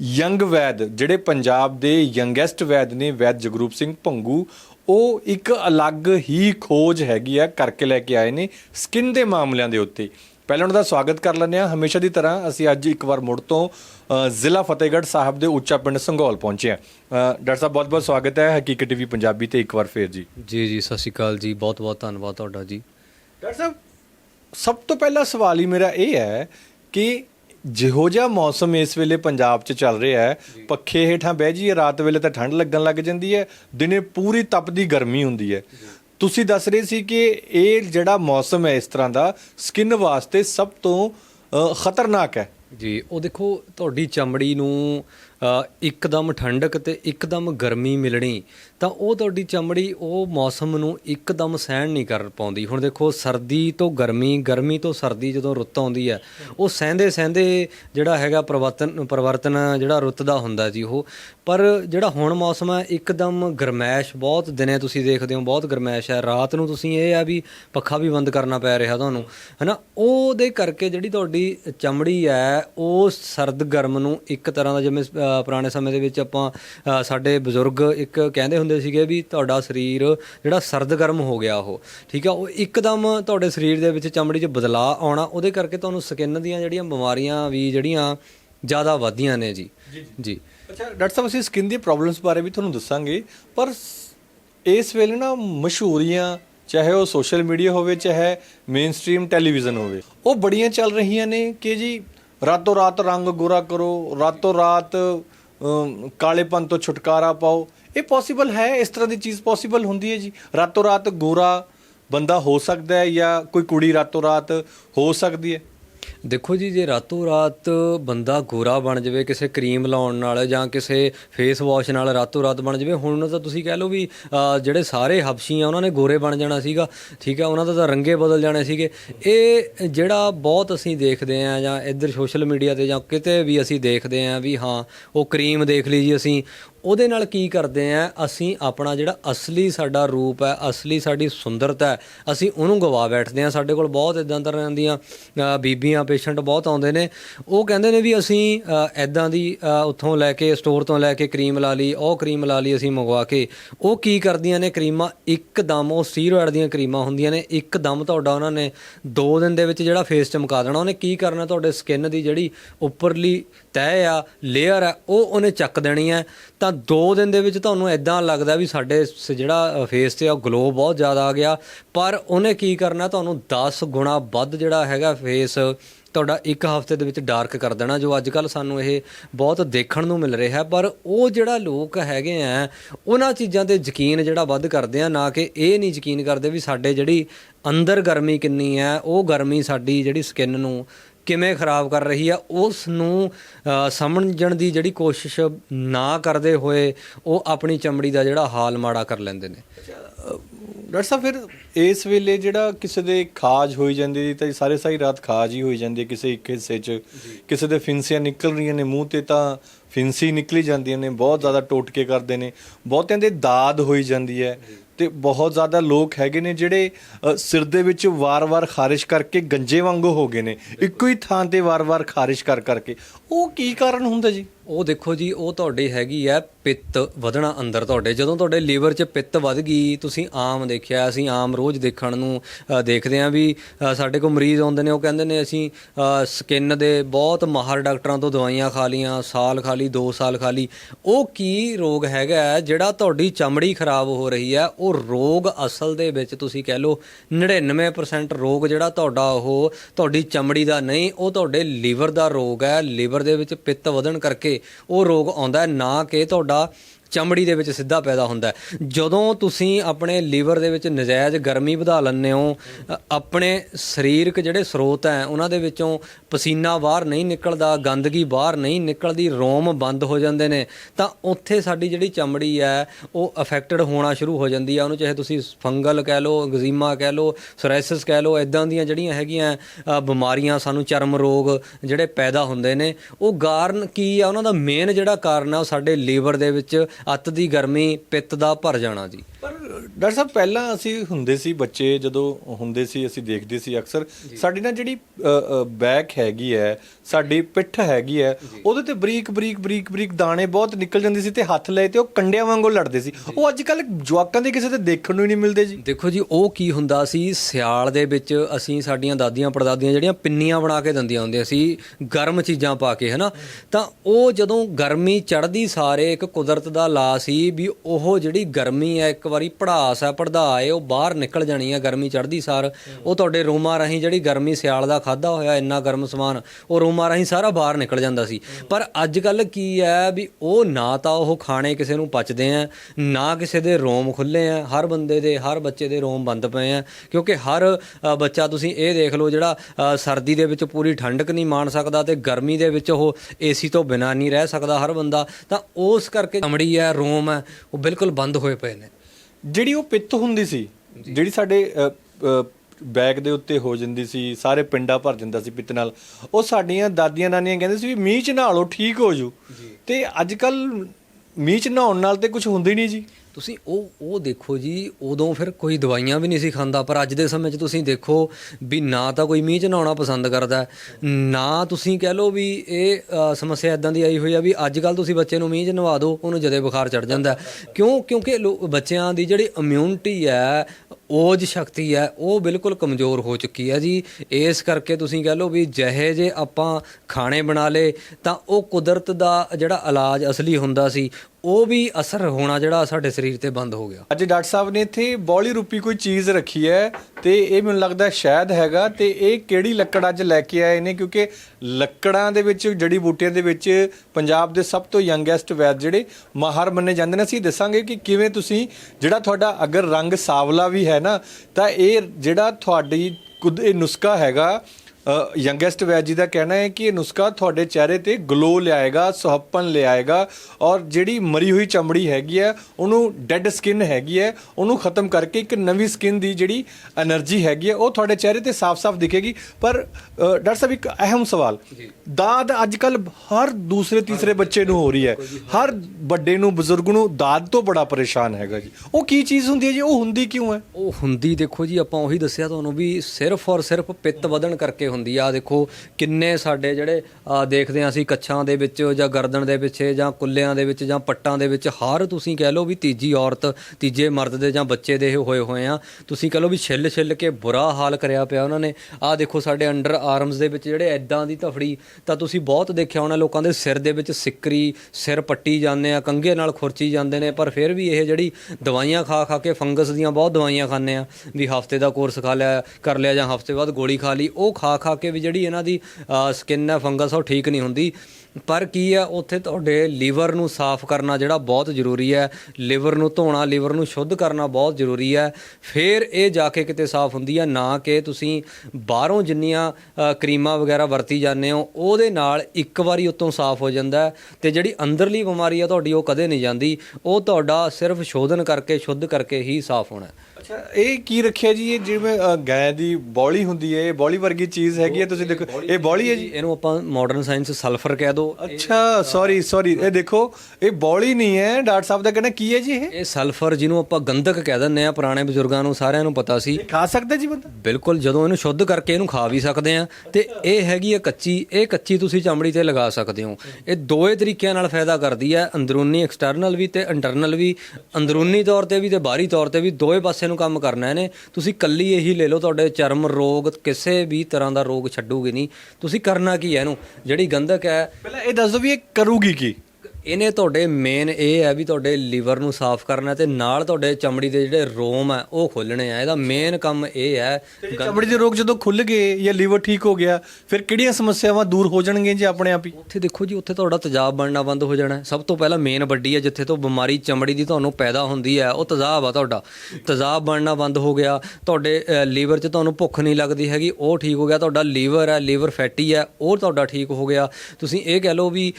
ਯੰਗ ਵੈਦ, ਜਿਹੜੇ ਪੰਜਾਬ ਦੇ ਯੰਗੈਸਟ ਵੈਦ ਨੇ, ਵੈਦ ਜਗਰੂਪ ਸਿੰਘ ਭੰਗੂ ਉਹ ਇੱਕ ਅਲੱਗ ਹੀ ਖੋਜ ਹੈਗੀ ਆ ਕਰਕੇ ਲੈ ਕੇ ਆਏ ਨੇ ਸਕਿਨ ਦੇ ਮਾਮਲਿਆਂ ਦੇ ਉੱਤੇ। ਪਹਿਲਾਂ ਉਹਨਾਂ ਦਾ ਸਵਾਗਤ ਕਰ ਲੈਂਦੇ ਆ ਹਮੇਸ਼ਾ ਦੀ ਤਰ੍ਹਾਂ ਅਸੀਂ ਅੱਜ ਇੱਕ ਵਾਰ ਮੁੜ ਤੋਂ ਜ਼ਿਲ੍ਹਾ ਫਤਿਹਗੜ੍ਹ ਸਾਹਿਬ ਦੇ ਉੱਚਾ ਪਿੰਡ ਸੰਘੌਲ ਪਹੁੰਚੇ ਆ ਡਾਕਟਰ ਸਾਹਿਬ ਬਹੁਤ ਬਹੁਤ ਸਵਾਗਤ ਹੈ ਹਕੀਕਤ ਟੀਵੀ ਪੰਜਾਬੀ ਤੇ ਇੱਕ ਵਾਰ ਫੇਰ ਜੀ। ਜੀ ਜੀ ਸਤਿ ਸ਼੍ਰੀ ਅਕਾਲ ਜੀ। ਬਹੁਤ ਬਹੁਤ ਧੰਨਵਾਦ ਤੁਹਾਡਾ ਜੀ। ਡਾਕਟਰ ਸਾਹਿਬ ਸਭ ਤੋਂ ਪਹਿਲਾ ਸਵਾਲ ਹੀ ਮੇਰਾ ਇਹ ਹੈ ਕਿ ਜਿਹੋ ਜਿਹਾ ਮੌਸਮ ਇਸ ਵੇਲੇ ਪੰਜਾਬ 'ਚ ਚੱਲ ਰਿਹਾ ਹੈ ਪੱਖੇ ਹੇਠਾਂ ਬਹਿ ਜਾਈਏ ਰਾਤ ਵੇਲੇ ਤਾਂ ਠੰਡ ਲੱਗਣ ਲੱਗ ਜਾਂਦੀ ਹੈ ਦਿਨੇ ਪੂਰੀ ਤਪਦੀ ਗਰਮੀ ਹੁੰਦੀ ਹੈ। ਤੁਸੀਂ ਦੱਸ ਰਹੇ ਸੀ ਕਿ ਇਹ ਜਿਹੜਾ ਮੌਸਮ ਹੈ ਇਸ ਤਰ੍ਹਾਂ ਦਾ ਸਕਿਨ ਵਾਸਤੇ ਸਭ ਤੋਂ ਅ, ਖਤਰਨਾਕ ਹੈ। ਜੀ ਉਹ ਦੇਖੋ ਤੁਹਾਡੀ ਚਮੜੀ ਨੂੰ ਅ, ਇੱਕਦਮ ਠੰਡਕ ਤੇ ਇੱਕਦਮ ਗਰਮੀ ਮਿਲਣੀ ਤਾਂ ਉਹ ਤੁਹਾਡੀ ਚਮੜੀ, ਉਹ ਮੌਸਮ ਨੂੰ ਇੱਕਦਮ ਸਹਿਣ ਨਹੀਂ ਕਰ ਪਾਉਂਦੀ। ਹੁਣ ਦੇਖੋ, ਸਰਦੀ ਤੋਂ ਗਰਮੀ ਗਰਮੀ ਤੋਂ ਸਰਦੀ ਜਦੋਂ ਰੁੱਤ ਆਉਂਦੀ ਹੈ, ਉਹ ਸਹਿੰਦੇ ਸਹਿੰਦੇ ਜਿਹੜਾ ਹੈਗਾ ਪਰਿਵਰਤਨ ਪਰਿਵਰਤਨ ਜਿਹੜਾ ਰੁੱਤ ਦਾ ਹੁੰਦਾ ਜੀ ਉਹ। ਪਰ ਜਿਹੜਾ ਹੁਣ ਮੌਸਮ ਹੈ, ਇੱਕਦਮ ਗਰਮੈਸ਼, ਬਹੁਤ ਦਿਨੇ ਤੁਸੀਂ ਦੇਖਦੇ ਹੋ, ਬਹੁਤ ਗਰਮੈਸ਼ ਹੈ। ਰਾਤ ਨੂੰ ਤੁਸੀਂ ਇਹ ਆ ਵੀ ਪੱਖਾ ਵੀ ਬੰਦ ਕਰਨਾ ਪੈ ਰਿਹਾ ਤੁਹਾਨੂੰ, ਹੈਨਾ? ਉਹਦੇ ਕਰਕੇ ਜਿਹੜੀ ਤੁਹਾਡੀ ਚਮੜੀ ਹੈ, ਉਹ ਸਰਦ ਗਰਮ ਨੂੰ ਇੱਕ ਤਰ੍ਹਾਂ ਦਾ ਜਿਵੇਂ ਪੁਰਾਣੇ ਸਮੇਂ ਦੇ ਵਿੱਚ ਆਪਾਂ ਸਾਡੇ ਬਜ਼ੁਰਗ ਇੱਕ ਕਹਿੰਦੇ ਹੁੰਦੇ ਸੀਗੇ ਵੀ ਤੁਹਾਡਾ ਸਰੀਰ ਜਿਹੜਾ ਸਰਦ ਗਰਮ ਹੋ ਗਿਆ ਉਹ ਠੀਕ ਆ ਉਹ ਇੱਕਦਮ ਤੁਹਾਡੇ ਸਰੀਰ ਦੇ ਵਿੱਚ ਚਮੜੀ 'ਚ ਬਦਲਾਅ ਆਉਣਾ ਉਹਦੇ ਕਰਕੇ ਤੁਹਾਨੂੰ ਸਕਿਨ ਦੀਆਂ ਜਿਹੜੀਆਂ ਬਿਮਾਰੀਆਂ ਵੀ ਜਿਹੜੀਆਂ ਜ਼ਿਆਦਾ ਵੱਧਦੀਆਂ ਨੇ ਜੀ। ਜੀ ਅੱਛਾ ਡਾਕਟਰ ਸਾਹਿਬ ਅਸੀਂ ਸਕਿਨ ਦੀ ਪ੍ਰੋਬਲਮਸ ਬਾਰੇ ਵੀ ਤੁਹਾਨੂੰ ਦੱਸਾਂਗੇ ਪਰ ਇਸ ਵੇਲੇ ਨਾ ਮਸ਼ਹੂਰੀਆਂ ਚਾਹੇ ਉਹ ਸੋਸ਼ਲ ਮੀਡੀਆ ਹੋਵੇ ਚਾਹੇ ਮੇਨ ਸਟ੍ਰੀਮ ਟੈਲੀਵਿਜ਼ਨ ਹੋਵੇ ਉਹ ਬੜੀਆਂ ਚੱਲ ਰਹੀਆਂ ਨੇ ਕਿ ਜੀ ਰਾਤੋਂ ਰਾਤ ਰੰਗ ਗੋਰਾ ਕਰੋ ਰਾਤੋਂ ਰਾਤ ਕਾਲੇਪਨ ਤੋਂ ਛੁਟਕਾਰਾ ਪਾਓ ਇਹ ਪੋਸੀਬਲ ਹੈ, ਇਸ ਤਰ੍ਹਾਂ ਦੀ ਚੀਜ਼ ਪੋਸੀਬਲ ਹੁੰਦੀ ਹੈ ਜੀ। ਰਾਤੋਂ ਰਾਤ ਗੋਰਾ ਬੰਦਾ ਹੋ ਸਕਦਾ ਹੈ ਜਾਂ ਕੋਈ ਕੁੜੀ ਰਾਤੋਂ ਰਾਤ ਹੋ ਸਕਦੀ ਹੈ। ਦੇਖੋ ਜੀ, ਜੇ ਰਾਤੋਂ ਰਾਤ ਬੰਦਾ ਗੋਰਾ ਬਣ ਜਾਵੇ, ਕਿਸੇ ਕਰੀਮ ਲਾਉਣ ਨਾਲ ਜਾਂ ਕਿਸੇ ਫੇਸ ਵਾਸ਼ ਨਾਲ ਰਾਤੋਂ ਰਾਤ ਬਣ ਜਾਵੇ, ਹੁਣ ਤਾਂ ਤੁਸੀਂ ਕਹਿ ਲਓ ਵੀ ਜਿਹੜੇ ਸਾਰੇ ਹਬਸ਼ੀ ਆ, ਉਹਨਾਂ ਨੇ ਗੋਰੇ ਬਣ ਜਾਣਾ ਸੀਗਾ, ਠੀਕ ਆ ਉਹਨਾਂ ਦਾ ਤਾਂ ਰੰਗੇ ਬਦਲ ਜਾਣੇ ਸੀਗੇ। ਇਹ ਜਿਹੜਾ ਬਹੁਤ ਅਸੀਂ ਦੇਖਦੇ ਆ ਜਾਂ ਇੱਧਰ ਸੋਸ਼ਲ ਮੀਡੀਆ ਤੇ ਜਾਂ ਕਿਤੇ ਵੀ ਅਸੀਂ ਦੇਖਦੇ ਆ ਵੀ ਹਾਂ, ਉਹ ਕਰੀਮ ਦੇਖ ਲਈ ਜੀ ਅਸੀਂ ਉਹਦੇ ਨਾਲ ਕੀ ਕਰਦੇ ਆ? ਅਸੀਂ ਆਪਣਾ ਜਿਹੜਾ ਅਸਲੀ ਸਾਡਾ ਰੂਪ ਹੈ, ਅਸਲੀ ਸਾਡੀ ਸੁੰਦਰਤਾ ਹੈ, ਅਸੀਂ ਉਹਨੂੰ ਗਵਾ ਬੈਠਦੇ ਆ ਸਾਡੇ ਕੋਲ ਬਹੁਤ ਇਦਾਂ ਤਰ੍ਹਾਂ ਦੀਆਂ ਬੀਬੀਆਂ, ਪੇਸ਼ੈਂਟ ਬਹੁਤ ਆਉਂਦੇ ਨੇ। ਉਹ ਕਹਿੰਦੇ ਨੇ ਵੀ ਅਸੀਂ ਐਦਾਂ ਦੀ ਉੱਥੋਂ ਲੈ ਕੇ, ਸਟੋਰ ਤੋਂ ਲੈ ਕੇ ਕਰੀਮ ਲਾ ਲਈ, ਉਹ ਕਰੀਮ ਲਾ ਲਈ ਅਸੀਂ ਮੰਗਵਾ ਕੇ। ਉਹ ਕੀ ਕਰਦੀਆਂ ਨੇ ਕਰੀਮਾਂ? ਇੱਕਦਮ ਉਹ ਸਟੀਰੋਇਡ ਦੀਆਂ ਕਰੀਮਾਂ ਹੁੰਦੀਆਂ ਨੇ। ਇੱਕਦਮ ਤੁਹਾਡਾ ਉਹਨਾਂ ਨੇ 2 ਦਿਨ ਦੇ ਵਿੱਚ ਜਿਹੜਾ ਫੇਸ ਚਮਕਾ ਦੇਣਾ। ਉਹਨੇ ਕੀ ਕਰਨਾ? ਤੁਹਾਡੇ ਸਕਿਨ ਦੀ ਜਿਹੜੀ ਉੱਪਰਲੀ ਤਹਿ ਆ ਲੇਅਰ ਆ, ਉਹ ਉਹਨੇ ਚੱਕ ਦੇਣੀ ਹੈ। ਤਾਂ 2 ਦਿਨ ਦੇ ਵਿੱਚ ਤੁਹਾਨੂੰ ਐਦਾਂ ਲੱਗਦਾ ਵੀ ਸਾਡੇ ਸ- ਜਿਹੜਾ ਫੇਸ ਤੇ ਆ ਗਲੋ ਬਹੁਤ ਜ਼ਿਆਦਾ ਆ ਗਿਆ। ਪਰ ਉਹਨੇ ਕੀ ਕਰਨਾ, ਤੁਹਾਨੂੰ 10 ਗੁਣਾ ਵੱਧ ਜਿਹੜਾ ਹੈਗਾ ਫੇਸ ਤੁਹਾਡਾ ਇੱਕ ਹਫ਼ਤੇ ਦੇ ਵਿੱਚ ਡਾਰਕ ਕਰ ਦੇਣਾ, ਜੋ ਅੱਜ ਕੱਲ ਸਾਨੂੰ ਇਹ ਬਹੁਤ ਦੇਖਣ ਨੂੰ ਮਿਲ ਰਿਹਾ। ਹੈ ਪਰ ਉਹ ਜਿਹੜਾ ਲੋਕ ਹੈਗੇ ਆ, ਉਹਨਾਂ ਚੀਜ਼ਾਂ ਤੇ ਯਕੀਨ ਜਿਹੜਾ ਵੱਧ ਕਰਦੇ ਆ, ਨਾ ਕਿ ਇਹ ਨਹੀਂ ਯਕੀਨ ਕਰਦੇ ਵੀ ਸਾਡੇ ਜਿਹੜੀ ਅੰਦਰ ਗਰਮੀ ਕਿੰਨੀ ਹੈ ਉਹ ਗਰਮੀ ਸਾਡੀ ਜਿਹੜੀ ਸਕਿਨ ਨੂੰ ਕਿਵੇਂ ਖਰਾਬ ਕਰ ਰਹੀ ਆ ਉਸ ਨੂੰ ਸਮਝਣ ਦੀ ਜਿਹੜੀ ਕੋਸ਼ਿਸ਼ ਨਾ ਕਰਦੇ ਹੋਏ ਉਹ ਆਪਣੀ ਚਮੜੀ ਦਾ ਜਿਹੜਾ ਹਾਲ ਮਾੜਾ ਕਰ ਲੈਂਦੇ ਨੇ। ਡਾਕਟਰ ਸਾਹਿਬ ਫਿਰ ਇਸ ਵੇਲੇ ਜਿਹੜਾ ਕਿਸੇ ਦੇ ਖਾਜ ਹੋਈ ਜਾਂਦੀ ਤਾਂ ਸਾਰੇ ਸਾਰੀ ਰਾਤ ਖਾਜ ਹੀ ਹੋਈ ਜਾਂਦੀ ਕਿਸੇ ਇੱਕ ਹਿੱਸੇ 'ਚ। ਕਿਸੇ ਦੇ ਫਿੰਸੀਆਂ ਨਿਕਲ ਰਹੀਆਂ ਨੇ ਮੂੰਹ ਤੇ ਤਾਂ ਫਿੰਸੀ ਨਿਕਲੀ ਜਾਂਦੀਆਂ ਨੇ ਬਹੁਤ ਜ਼ਿਆਦਾ ਟੋਟਕੇ ਕਰਦੇ ਨੇ ਬਹੁਤਿਆਂ ਦੇ ਦਾਦ ਹੋਈ ਜਾਂਦੀ ਹੈ। ਤੇ ਬਹੁਤ ਜ਼ਿਆਦਾ ਲੋਕ ਹੈਗੇ ਨੇ ਜਿਹੜੇ ਅ, ਸਿਰ ਦੇ ਵਿੱਚ ਵਾਰ-ਵਾਰ ਖਾਰਿਸ਼ ਕਰਕੇ ਗੰਜੇ ਵਾਂਗੂ ਹੋ ਗਏ ਨੇ। ਇੱਕੋ ਹੀ ਥਾਂ ਤੇ ਵਾਰ-ਵਾਰ ਖਾਰਿਸ਼ ਕਰ ਕਰਕੇ। ਉਹ ਕੀ ਕਾਰਨ ਹੁੰਦਾ ਜੀ? ਉਹ ਦੇਖੋ ਜੀ, ਉਹ ਤੁਹਾਡੀ ਹੈਗੀ ਹੈ ਪਿੱਤ ਵਧਣਾ ਅੰਦਰ ਤੁਹਾਡੇ। ਜਦੋਂ ਤੁਹਾਡੇ ਲੀਵਰ 'ਚ ਪਿੱਤ ਵੱਧ ਗਈ, ਤੁਸੀਂ ਆਮ ਦੇਖਿਆ, ਅਸੀਂ ਆਮ ਰੋਜ਼ ਦੇਖਣ ਨੂੰ ਦੇਖਦੇ ਆਂ ਵੀ ਸਾਡੇ ਕੋਲ ਮਰੀਜ਼ ਆਉਂਦੇ ਨੇ, ਉਹ ਕਹਿੰਦੇ ਨੇ ਅਸੀਂ ਸਕਿਨ ਦੇ ਬਹੁਤ ਮਾਹਰ ਡਾਕਟਰਾਂ ਤੋਂ ਦਵਾਈਆਂ ਖਾ ਲੀਆਂ ਸਾਲ ਖਾ ਲਈ 2 ਸਾਲ ਖਾ ਲਈ। ਉਹ ਕੀ ਰੋਗ ਹੈਗਾ ਜਿਹੜਾ ਤੁਹਾਡੀ ਚਮੜੀ ਖਰਾਬ ਹੋ ਰਹੀ ਹੈ? ਉਹ ਰੋਗ ਅਸਲ ਦੇ ਵਿੱਚ ਤੁਸੀਂ ਕਹਿ ਲਓ 99% ਰੋਗ ਜਿਹੜਾ ਤੁਹਾਡਾ ਉਹ ਤੁਹਾਡੀ ਚਮੜੀ ਦਾ ਨਹੀਂ, ਉਹ ਤੁਹਾਡੇ ਲੀਵਰ ਦਾ ਰੋਗ ਹੈ। ਲੀਵਰ ਦੇ ਵਿੱਚ ਪਿੱਤ ਵਧਣ ਕਰਕੇ ਉਹ ਰੋਗ ਆਉਂਦਾ ਨਾ ਕਿ ਤੁਹਾਡਾ ਚਮੜੀ ਦੇ ਵਿੱਚ ਸਿੱਧਾ ਪੈਦਾ ਹੁੰਦਾ ਜਦੋਂ ਤੁਸੀਂ ਆਪਣੇ ਲੀਵਰ ਦੇ ਵਿੱਚ ਨਜਾਇਜ਼ ਗਰਮੀ ਵਧਾ ਲੈਂਦੇ ਹੋ ਆਪਣੇ ਸਰੀਰਕ ਜਿਹੜੇ ਸਰੋਤ ਹੈ, ਉਹਨਾਂ ਦੇ ਵਿੱਚੋਂ ਪਸੀਨਾ ਬਾਹਰ ਨਹੀਂ ਨਿਕਲਦਾ, ਗੰਦਗੀ ਬਾਹਰ ਨਹੀਂ ਨਿਕਲਦੀ, ਰੋਮ ਬੰਦ ਹੋ ਜਾਂਦੇ ਨੇ, ਤਾਂ ਉੱਥੇ ਸਾਡੀ ਜਿਹੜੀ ਚਮੜੀ ਹੈ, ਉਹ ਅਫੈਕਟਡ ਹੋਣਾ ਸ਼ੁਰੂ ਹੋ ਜਾਂਦੀ ਆ ਉਹਨੂੰ ਚਾਹੇ ਤੁਸੀਂ ਫੰਗਲ ਕਹਿ ਲਓ ਐਗਜ਼ੀਮਾ ਕਹਿ ਲਓ ਸੋਰਾਇਸਿਸ ਕਹਿ ਲਓ ਇਦਾਂ ਦੀਆਂ ਜਿਹੜੀਆਂ ਹੈਗੀਆਂ ਬਿਮਾਰੀਆਂ ਸਾਨੂੰ ਚਰਮ ਰੋਗ ਜਿਹੜੇ ਪੈਦਾ ਹੁੰਦੇ ਨੇ, ਉਹ ਕਾਰਨ ਕੀ ਆ ਉਹਨਾਂ ਦਾ ਮੇਨ ਜਿਹੜਾ ਕਾਰਨ ਆ ਉਹ ਸਾਡੇ ਲੀਵਰ ਦੇ ਵਿੱਚ ਅੱਤ ਦੀ ਗਰਮੀ ਪਿੱਤ ਦਾ ਭਰ ਜਾਣਾ ਜੀ। ਪਰ ਡਾਕਟਰ ਸਾਹਿਬ ਪਹਿਲਾਂ ਅਸੀਂ ਹੁੰਦੇ ਸੀ ਬੱਚੇ ਜਦੋਂ ਹੁੰਦੇ ਸੀ ਅਸੀਂ ਦੇਖਦੇ ਸੀ ਅਕਸਰ ਸਾਡੀ ਨਾ ਜਿਹੜੀ ਬੈਕ ਹੈਗੀ ਹੈ ਸਾਡੀ ਪਿੱਠ ਹੈਗੀ ਹੈ ਉਹਦੇ ਤੇ ਬਰੀਕ ਬਰੀਕ ਬਰੀਕ ਬਰੀਕ ਦਾਣੇ ਬਹੁਤ ਨਿਕਲ ਜਾਂਦੇ ਸੀ ਤੇ ਹੱਥ ਲਏ ਤੇ ਉਹ ਕੰਡਿਆਂ ਵਾਂਗੂ ਲੜਦੇ ਸੀ। ਉਹ ਅੱਜ ਕੱਲ ਜਵਾਕਾਂ ਦੇ ਕਿਸੇ ਤੇ ਦੇਖਣ ਨੂੰ ਹੀ ਨਹੀਂ ਮਿਲਦੇ ਜੀ। ਦੇਖੋ ਜੀ ਉਹ ਕੀ ਹੁੰਦਾ ਸੀ ਸਿਆਲ ਦੇ ਵਿੱਚ ਅਸੀਂ ਸਾਡੀਆਂ ਦਾਦੀਆਂ ਪੜਦਾਦੀਆਂ ਜਿਹੜੀਆਂ ਪਿੰਨੀਆਂ ਬਣਾ ਕੇ ਦਿੰਦੀਆਂ ਹੁੰਦੀਆਂ ਸੀ ਗਰਮ ਚੀਜ਼ਾਂ ਪਾ ਕੇ ਹਨਾ? ਤਾਂ ਉਹ ਜਦੋਂ ਗਰਮੀ ਚੜਦੀ ਸਾਰੇ ਇੱਕ ਕੁਦਰਤ ਦਾ ਲਾ ਸੀ ਵੀ ਉਹ ਜਿਹੜੀ ਗਰਮੀ ਹੈ ਇੱਕ ਵਾਰੀ ਪੜਾਸ ਹੈ ਪੜਦਾ ਹੈ ਉਹ ਬਾਹਰ ਨਿਕਲ ਜਾਣੀ ਹੈ ਗਰਮੀ ਚੜਦੀ ਸਾਰ। ਉਹ ਤੁਹਾਡੇ ਰੂਮਾਂ ਰਾਹੀਂ ਜਿਹੜੀ ਗਰਮੀ ਸਿਆਲ ਦਾ ਖਾਦਾ ਹੋਇਆ, ਇੰਨਾ ਗਰਮ ਸਮਾਨ, ਉਹ ਰੂਮਾਂ ਰਾਹੀਂ ਸਾਰਾ ਬਾਹਰ ਨਿਕਲ ਜਾਂਦਾ ਸੀ। ਪਰ ਅੱਜ ਕੱਲ ਕੀ ਹੈ ਵੀ ਉਹ ਨਾ ਤਾਂ ਉਹ ਖਾਣੇ ਕਿਸੇ ਨੂੰ ਪਚਦੇ ਆ, ਨਾ ਕਿਸੇ ਦੇ ਰੋਮ ਖੁੱਲੇ ਆ, ਹਰ ਬੰਦੇ ਦੇ, ਹਰ ਬੱਚੇ ਦੇ ਰੋਮ ਬੰਦ ਪਏ ਆ। ਕਿਉਂਕਿ ਹਰ ਬੱਚਾ ਤੁਸੀਂ ਇਹ ਦੇਖ ਲਓ ਜਿਹੜਾ ਸਰਦੀ ਦੇ ਵਿੱਚ ਪੂਰੀ ਠੰਡਕ ਨਹੀਂ ਮਾਣ ਸਕਦਾ ਤੇ ਗਰਮੀ ਦੇ ਵਿੱਚ ਉਹ ਏਸੀ ਤੋਂ ਬਿਨਾਂ ਨਹੀਂ ਰਹਿ ਸਕਦਾ ਹਰ ਬੰਦਾ। ਤਾਂ ਉਸ ਕਰਕੇ ਚਮੜੀ ਹੈ ਰੋਮ ਹੈ ਉਹ ਬਿਲਕੁਲ ਬੰਦ ਹੋਏ ਪਏ ਨੇ। ਜਿਹੜੀ ਉਹ ਪਿੱਤ ਹੁੰਦੀ ਸੀ ਜਿਹੜੀ ਸਾਡੇ ਬੈਗ ਦੇ ਉੱਤੇ ਹੋ ਜਾਂਦੀ ਸੀ ਸਾਰੇ ਪਿੰਡਾ ਭਰ ਜਾਂਦਾ ਸੀ ਪਿੱਤ ਨਾਲ ਉਹ ਸਾਡੀਆਂ ਦਾਦੀਆਂ ਨਾਨੀਆਂ ਕਹਿੰਦੇ ਸੀ ਵੀ ਮੀਂਹ ਚ ਨਹਾ ਲਓ ਠੀਕ ਹੋ ਜੂ। ਤੇ ਅੱਜ ਕੱਲ ਮੀਂਹ ਚ ਨਹਾਉਣ ਨਾਲ ਤੇ ਕੁਝ ਹੁੰਦਾ ਹੀ ਨਹੀਂ ਜੀ। ਤੁਸੀਂ ਉਹ ਉਹ ਦੇਖੋ ਜੀ ਉਦੋਂ ਫਿਰ ਕੋਈ ਦਵਾਈਆਂ ਵੀ ਨਹੀਂ ਸੀ ਖਾਂਦਾ ਪਰ ਅੱਜ ਦੇ ਸਮੇਂ 'ਚ ਤੁਸੀਂ ਦੇਖੋ ਵੀ ਨਾ ਤਾਂ ਕੋਈ ਮੀਂਹ 'ਚ ਨਹਾਉਣਾ ਪਸੰਦ ਕਰਦਾ ਨਾ ਤੁਸੀਂ ਕਹਿ ਲਓ ਵੀ ਇਹ ਅ, ਸਮੱਸਿਆ ਇਦਾਂ ਦੀ ਆਈ ਹੋਈ ਆ ਵੀ ਅੱਜ ਕੱਲ ਤੁਸੀਂ ਬੱਚੇ ਨੂੰ ਮੀਂਹ 'ਚ ਨਵਾ ਦਿਓ ਉਹਨੂੰ ਜਦੇ ਬੁਖਾਰ ਚੜ ਜਾਂਦਾ ਹੈ। ਕਿਉਂ ਕਿਉਂਕਿ ਲੋ- ਬੱਚਿਆਂ ਦੀ ਜਿਹੜੀ ਇਮਿਊਨਿਟੀ ਹੈ ਓਜ ਸ਼ਕਤੀ ਹੈ, ਉਹ ਬਿਲਕੁਲ ਕਮਜ਼ੋਰ ਹੋ ਚੁੱਕੀ ਹੈ ਜੀ। ਇਸ ਕਰਕੇ ਤੁਸੀਂ ਕਹਿ ਲਓ ਵੀ ਜਿਹੇ ਜੇ ਆਪਾਂ ਖਾਣੇ ਬਣਾ ਲੇ ਤਾਂ ਉਹ ਕੁਦਰਤ ਦਾ ਜਿਹੜਾ ਇਲਾਜ ਅਸਲੀ ਹੁੰਦਾ ਸੀ, ਉਹ ਵੀ ਅਸਰ ਹੋਣਾ ਜਿਹੜਾ ਸਾਡੇ ਸਰੀਰ ਤੇ ਬੰਦ ਹੋ ਗਿਆ। ਅੱਜ ਡਾਕਟਰ ਸਾਹਿਬ ਨੇ ਇੱਥੇ ਬੌਲੀ ਰੂਪੀ ਕੋਈ ਚੀਜ਼ ਰੱਖੀ ਹੈ ਤੇ ਇਹ ਮੈਨੂੰ ਲੱਗਦਾ ਸ਼ਾਇਦ ਹੈਗਾ ਤੇ ਇਹ ਕਿਹੜੀ ਲੱਕੜ ਅੱਜ ਲੈ ਕੇ ਆਏ ਨੇ? ਕਿਉਂਕਿ ਲੱਕੜਾਂ ਦੇ ਵਿੱਚ, ਜੜੀ ਬੂਟੀਆਂ ਦੇ ਵਿੱਚ ਪੰਜਾਬ ਦੇ ਸਭ ਤੋਂ ਯੰਗੈਸਟ ਵੈਦ ਜਿਹੜੇ ਮਾਹਰ ਮੰਨੇ ਜਾਂਦੇ ਨੇ। ਅਸੀਂ ਦੱਸਾਂਗੇ ਕਿ ਕਿਵੇਂ ਤੁਸੀਂ, ਜਿਹੜਾ ਤੁਹਾਡਾ ਅਗਰ ਰੰਗ ਸਾਵਲਾ ਵੀ ਹੈ ਨਾ ਤਾਂ ਇਹ ਜਿਹੜਾ ਤੁਹਾਡੀ ਕੁਦ ਇਹ ਨੁਸਖਾ ਹੈਗਾ ਯੰਗੇਸਟ ਵੈਜੀ ਦਾ ਕਹਿਣਾ ਹੈ ਕਿ ਇਹ ਨੁਸਖਾ ਤੁਹਾਡੇ ਚਿਹਰੇ ਤੇ ਗਲੋ ਲਿਆਏਗਾ ਸੁਹੱਪਨ ਲਿਆਏਗਾ ਔਰ ਜਿਹੜੀ ਮਰੀ ਹੋਈ ਚਮੜੀ ਹੈਗੀ ਹੈ ਉਹਨੂੰ ਡੈੱਡ ਸਕਿਨ ਹੈਗੀ ਹੈ ਉਹਨੂੰ ਖਤਮ ਕਰਕੇ ਇੱਕ ਨਵੀਂ ਸਕਿਨ ਦੀ ਜਿਹੜੀ એનર્ਜੀ ਹੈਗੀ ਹੈ ਉਹ ਤੁਹਾਡੇ ਚਿਹਰੇ ਤੇ ਸਾਫ਼-ਸਾਫ਼ ਦਿਖੇਗੀ। ਪਰ ਡਾਕਟਰ ਸਾਹਿਬ ਇੱਕ ਅਹਿਮ ਸਵਾਲ। ਦਾਦ ਅੱਜ ਅੱਜਕੱਲ ਹਰ ਦੂਸਰੇ ਤੀਸਰੇ ਬੱਚੇ ਨੂੰ ਹੋ ਰਹੀ ਹੈ। ਹਰ ਵੱਡੇ ਨੂੰ ਬਜ਼ੁਰਗ ਨੂੰ ਦਾਦ ਤੋਂ ਬੜਾ ਪਰੇਸ਼ਾਨ ਹੈਗਾ ਜੀ। ਉਹ ਕੀ ਚੀਜ਼ ਹੁੰਦੀ ਹੈ ਜੀ? ਉਹ ਹੁੰਦੀ ਕਿਉਂ ਹੈ? ਉਹ ਹੁੰਦੀ ਦੇਖੋ ਜੀ ਆਪਾਂ ਉਹੀ ਦੱਸਿਆ ਤੁਹਾਨੂੰ ਵੀ ਸਿਰਫ ਔਰ ਸਿਰਫ ਪਿੱਤ ਵਧਣ ਕਰਕੇ ਹੁੰਦੀ ਆ। ਦੇਖੋ ਕਿੰਨੇ ਸਾਡੇ ਜਿਹੜੇ ਆ, ਦੇਖਦੇ ਆ ਅਸੀਂ ਕੱਛਾਂ ਦੇ ਵਿੱਚ ਜਾਂ ਗਰਦਨ ਦੇ ਪਿੱਛੇ ਜਾਂ ਕੁੱਲਿਆਂ ਦੇ ਵਿੱਚ ਜਾਂ ਪੱਟਾਂ ਦੇ ਵਿੱਚ ਹਰ ਤੁਸੀਂ ਕਹਿ ਲਓ ਵੀ ਤੀਜੀ ਔਰਤ ਤੀਜੇ ਮਰਦ ਦੇ ਜਾਂ ਬੱਚੇ ਦੇ ਇਹ ਹੋਏ ਹੋਏ ਆ। ਤੁਸੀਂ ਕਹਿ ਲਓ ਵੀ ਛਿੱਲ ਛਿੱਲ ਕੇ ਬੁਰਾ ਹਾਲ ਕਰਿਆ ਪਿਆ ਉਹਨਾਂ ਨੇ। ਆਹ ਦੇਖੋ ਸਾਡੇ ਅੰਡਰ ਆਰਮਸ ਦੇ ਵਿੱਚ ਜਿਹੜੇ ਐਦਾਂ ਦੀ ਧਫੜੀ ਤਾਂ ਤੁਸੀਂ ਬਹੁਤ ਦੇਖਿਆ ਹੋਣਾ ਲੋਕਾਂ ਦੇ ਸਿਰ ਦੇ ਵਿੱਚ ਸਿੱਕਰੀ ਸਿਰ ਪੱਟੀ ਜਾਂਦੇ ਆ ਕੰਘੇ ਨਾਲ ਖੁਰਚੀ ਜਾਂਦੇ ਨੇ ਪਰ ਫਿਰ ਵੀ ਇਹ ਜਿਹੜੀ ਦਵਾਈਆਂ ਖਾ ਖਾ ਕੇ ਫੰਗਸ ਦੀਆਂ ਬਹੁਤ ਦਵਾਈਆਂ ਖਾਂਦੇ ਆ ਵੀ ਹਫ਼ਤੇ ਦਾ ਕੋਰਸ ਖਾ ਲਿਆ ਕਰ ਲਿਆ ਜਾਂ ਹਫ਼ਤੇ ਬਾਅਦ ਗੋਲੀ ਖਾ ਲਈ ਉਹ ਖਾ ਖਾ ਕੇ ਵੀ ਜਿਹੜੀ ਇਹਨਾਂ ਦੀ ਸਕਿਨ ਹੈ ਫੰਗਸ ਉਹ ਠੀਕ ਨਹੀਂ ਹੁੰਦੀ। ਪਰ ਕੀ ਆ ਉੱਥੇ ਤੁਹਾਡੇ ਲੀਵਰ ਨੂੰ ਸਾਫ਼ ਕਰਨਾ ਜਿਹੜਾ ਬਹੁਤ ਜ਼ਰੂਰੀ ਹੈ। ਲੀਵਰ ਨੂੰ ਧੋਣਾ, ਲੀਵਰ ਨੂੰ ਸ਼ੁੱਧ ਕਰਨਾ ਬਹੁਤ ਜ਼ਰੂਰੀ ਹੈ। ਫਿਰ ਇਹ ਜਾ ਕੇ ਕਿਤੇ ਸਾਫ਼ ਹੁੰਦੀ ਹੈ, ਨਾ ਕਿ ਤੁਸੀਂ ਬਾਹਰੋਂ ਜਿੰਨੀਆਂ ਕਰੀਮਾਂ ਵਗੈਰਾ ਵਰਤੀ ਜਾਂਦੇ ਹੋ, ਉਹਦੇ ਨਾਲ ਇੱਕ ਵਾਰੀ ਉਤੋਂ ਸਾਫ਼ ਹੋ ਜਾਂਦਾ ਹੈ ਤੇ ਜਿਹੜੀ ਅੰਦਰਲੀ ਬਿਮਾਰੀ ਆ, ਤੁਹਾਡੀ ਉਹ ਕਦੇ ਨਹੀਂ ਜਾਂਦੀ। ਉਹ ਤੁਹਾਡਾ ਸਿਰਫ ਸ਼ੋਧਨ ਕਰਕੇ, ਸ਼ੁੱਧ ਕਰਕੇ ਹੀ ਸਾਫ਼ ਹੋਣਾ ਅੱਛਾ ਇਹ ਕੀ ਰੱਖਿਆ ਜੀ? ਇਹ ਜਿਵੇਂ ਅ, ਗਾਂ ਦੀ ਬੌਲੀ ਹੁੰਦੀ ਹੈ ਇਹ ਬੌਲੀ ਵਰਗੀ ਚੀਜ਼ ਹੈਗੀ ਹੈ ਤੁਸੀਂ ਦੇਖੋ ਇਹ ਬੌਲੀ ਹੈ ਜੀ। ਇਹਨੂੰ ਆਪਾਂ ਮਾਡਰਨ ਸਾਇੰਸ ਸਲਫਰ ਕਹਿ ਦੋ। ਅੱਛਾ ਸੌਰੀ ਸੌਰੀ ਇਹ ਦੇਖੋ ਇਹ ਬੌਲੀ ਨਹੀਂ ਹੈ ਡਾਕਟਰ ਸਾਹਿਬ ਦਾ ਕਹਿਣਾ ਕੀ ਹੈ ਜੀ ਇਹ? ਇਹ ਸਲਫਰ ਜਿਹਨੂੰ ਆਪਾਂ ਗੰਧਕ ਕਹਿ ਦਿੰਦੇ ਆ ਪੁਰਾਣੇ ਬਜ਼ੁਰਗਾਂ ਨੂੰ ਸਾਰਿਆਂ ਨੂੰ ਪਤਾ ਸੀ। ਇਹ ਖਾ ਸਕਦਾ ਜੀ ਬੰਦਾ? ਬਿਲਕੁਲ ਜਦੋਂ ਇਹਨੂੰ ਸ਼ੁੱਧ ਕਰਕੇ ਇਹਨੂੰ ਖਾ ਵੀ ਸਕਦੇ ਆ ਤੇ ਇਹ ਹੈਗੀ ਹੈ ਕੱਚੀ ਇਹ ਕੱਚੀ ਤੁਸੀਂ ਚਮੜੀ ਤੇ ਲਗਾ ਸਕਦੇ ਹੋ। ਇਹ ਦੋਏ ਤਰੀਕਿਆਂ ਨਾਲ ਫਾਇਦਾ ਕਰਦੀ ਹੈ ਅੰਦਰੂਨੀ ਐਕਸਟਰਨਲ ਵੀ ਤੇ ਇੰਟਰਨਲ ਵੀ। ਅੰਦਰੂਨੀ ਤੌਰ ਤੇ ਵੀ ਤੇ ਬਾਹਰੀ ਤੌਰ ਤੇ ਵੀ ਦੋਏ ਪਾਸੇ ਨੂੰ ਕੰਮ ਕਰਨਾ ਇਹਨੇ। ਤੁਸੀਂ ਕੱਲੀ ਇਹੀ ਲੈ ਲਓ, ਤੁਹਾਡੇ ਚਰਮ ਰੋਗ ਕਿਸੇ ਵੀ ਤਰ੍ਹਾਂ ਦਾ ਰੋਗ ਛੱਡੂਗੀ ਨਹੀਂ। ਤੁਸੀਂ ਕਰਨਾ ਕੀ ਹੈ ਇਹਨੂੰ? ਜਿਹੜੀ ਗੰਧਕ ਹੈ ਪਹਿਲਾਂ ਇਹ ਦੱਸ ਦਿਓ ਵੀ ਇਹ ਕਰੂਗੀ ਕੀ? ਇਹਨੇ ਤੁਹਾਡੇ ਮੇਨ ਇਹ ਹੈ ਵੀ ਤੁਹਾਡੇ ਲੀਵਰ ਨੂੰ ਸਾਫ਼ ਕਰਨਾ ਤੇ ਨਾਲ ਤੁਹਾਡੇ ਚਮੜੀ ਦੇ ਜਿਹੜੇ ਰੋਮ ਆ ਉਹ ਖੋਲਣੇ ਆ। ਇਹਦਾ ਮੇਨ ਕੰਮ ਇਹ ਹੈ ਚਮੜੀ ਦੇ ਰੋਗ ਜਦੋਂ ਖੁੱਲ ਗਏ ਜਾਂ ਲੀਵਰ ਠੀਕ ਹੋ ਗਿਆ ਫਿਰ ਕਿਹੜੀਆਂ ਸਮੱਸਿਆਵਾਂ ਦੂਰ ਹੋ ਜਾਣਗੀਆਂ ਜੀ ਆਪਣੇ ਆਪ ਹੀ? ਉੱਥੇ ਦੇਖੋ ਜੀ ਉੱਥੇ ਤੁਹਾਡਾ ਤੇਜ਼ਾਬ ਬਣਨਾ ਬੰਦ ਹੋ ਜਾਣਾ। ਹੈ। ਸਭ ਤੋਂ ਪਹਿਲਾਂ ਮੇਨ ਵੱਡੀ ਹੈ ਜਿੱਥੇ ਤੋਂ ਬਿਮਾਰੀ ਚਮੜੀ ਦੀ ਤੁਹਾਨੂੰ ਪੈਦਾ ਹੁੰਦੀ ਹੈ ਉਹ ਤੇਜ਼ਾਬ ਆ ਤੁਹਾਡਾ। ਤੇਜ਼ਾਬ ਬਣਨਾ ਬੰਦ ਹੋ ਗਿਆ। ਤੁਹਾਡੇ ਲੀਵਰ 'ਚ ਤੁਹਾਨੂੰ ਭੁੱਖ ਨਹੀਂ ਲੱਗਦੀ ਹੈਗੀ ਉਹ ਠੀਕ ਹੋ ਗਿਆ। ਤੁਹਾਡਾ ਲੀਵਰ ਹੈ ਲੀਵਰ ਫੈਟੀ ਹੈ ਉਹ ਤੁਹਾਡਾ ਠੀਕ ਹੋ ਗਿਆ। ਤੁਸੀਂ ਇਹ ਕਹਿ ਲਓ ਵੀ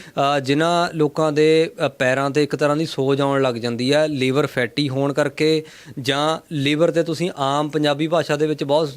ਜਿਨ੍ਹਾਂ ਲੋਕਾਂ ਦੇ ਪੈਰਾਂ ਤੇ ਇੱਕ ਤਰ੍ਹਾਂ ਦੀ ਸੋਜ ਆਉਣ ਲੱਗ ਜਾਂਦੀ ਹੈ ਲੀਵਰ ਫੈਟੀ ਹੋਣ ਕਰਕੇ ਜਾਂ ਲੀਵਰ ਤੇ ਤੁਸੀਂ ਆਮ ਪੰਜਾਬੀ ਭਾਸ਼ਾ ਦੇ ਵਿੱਚ ਬਹੁਤ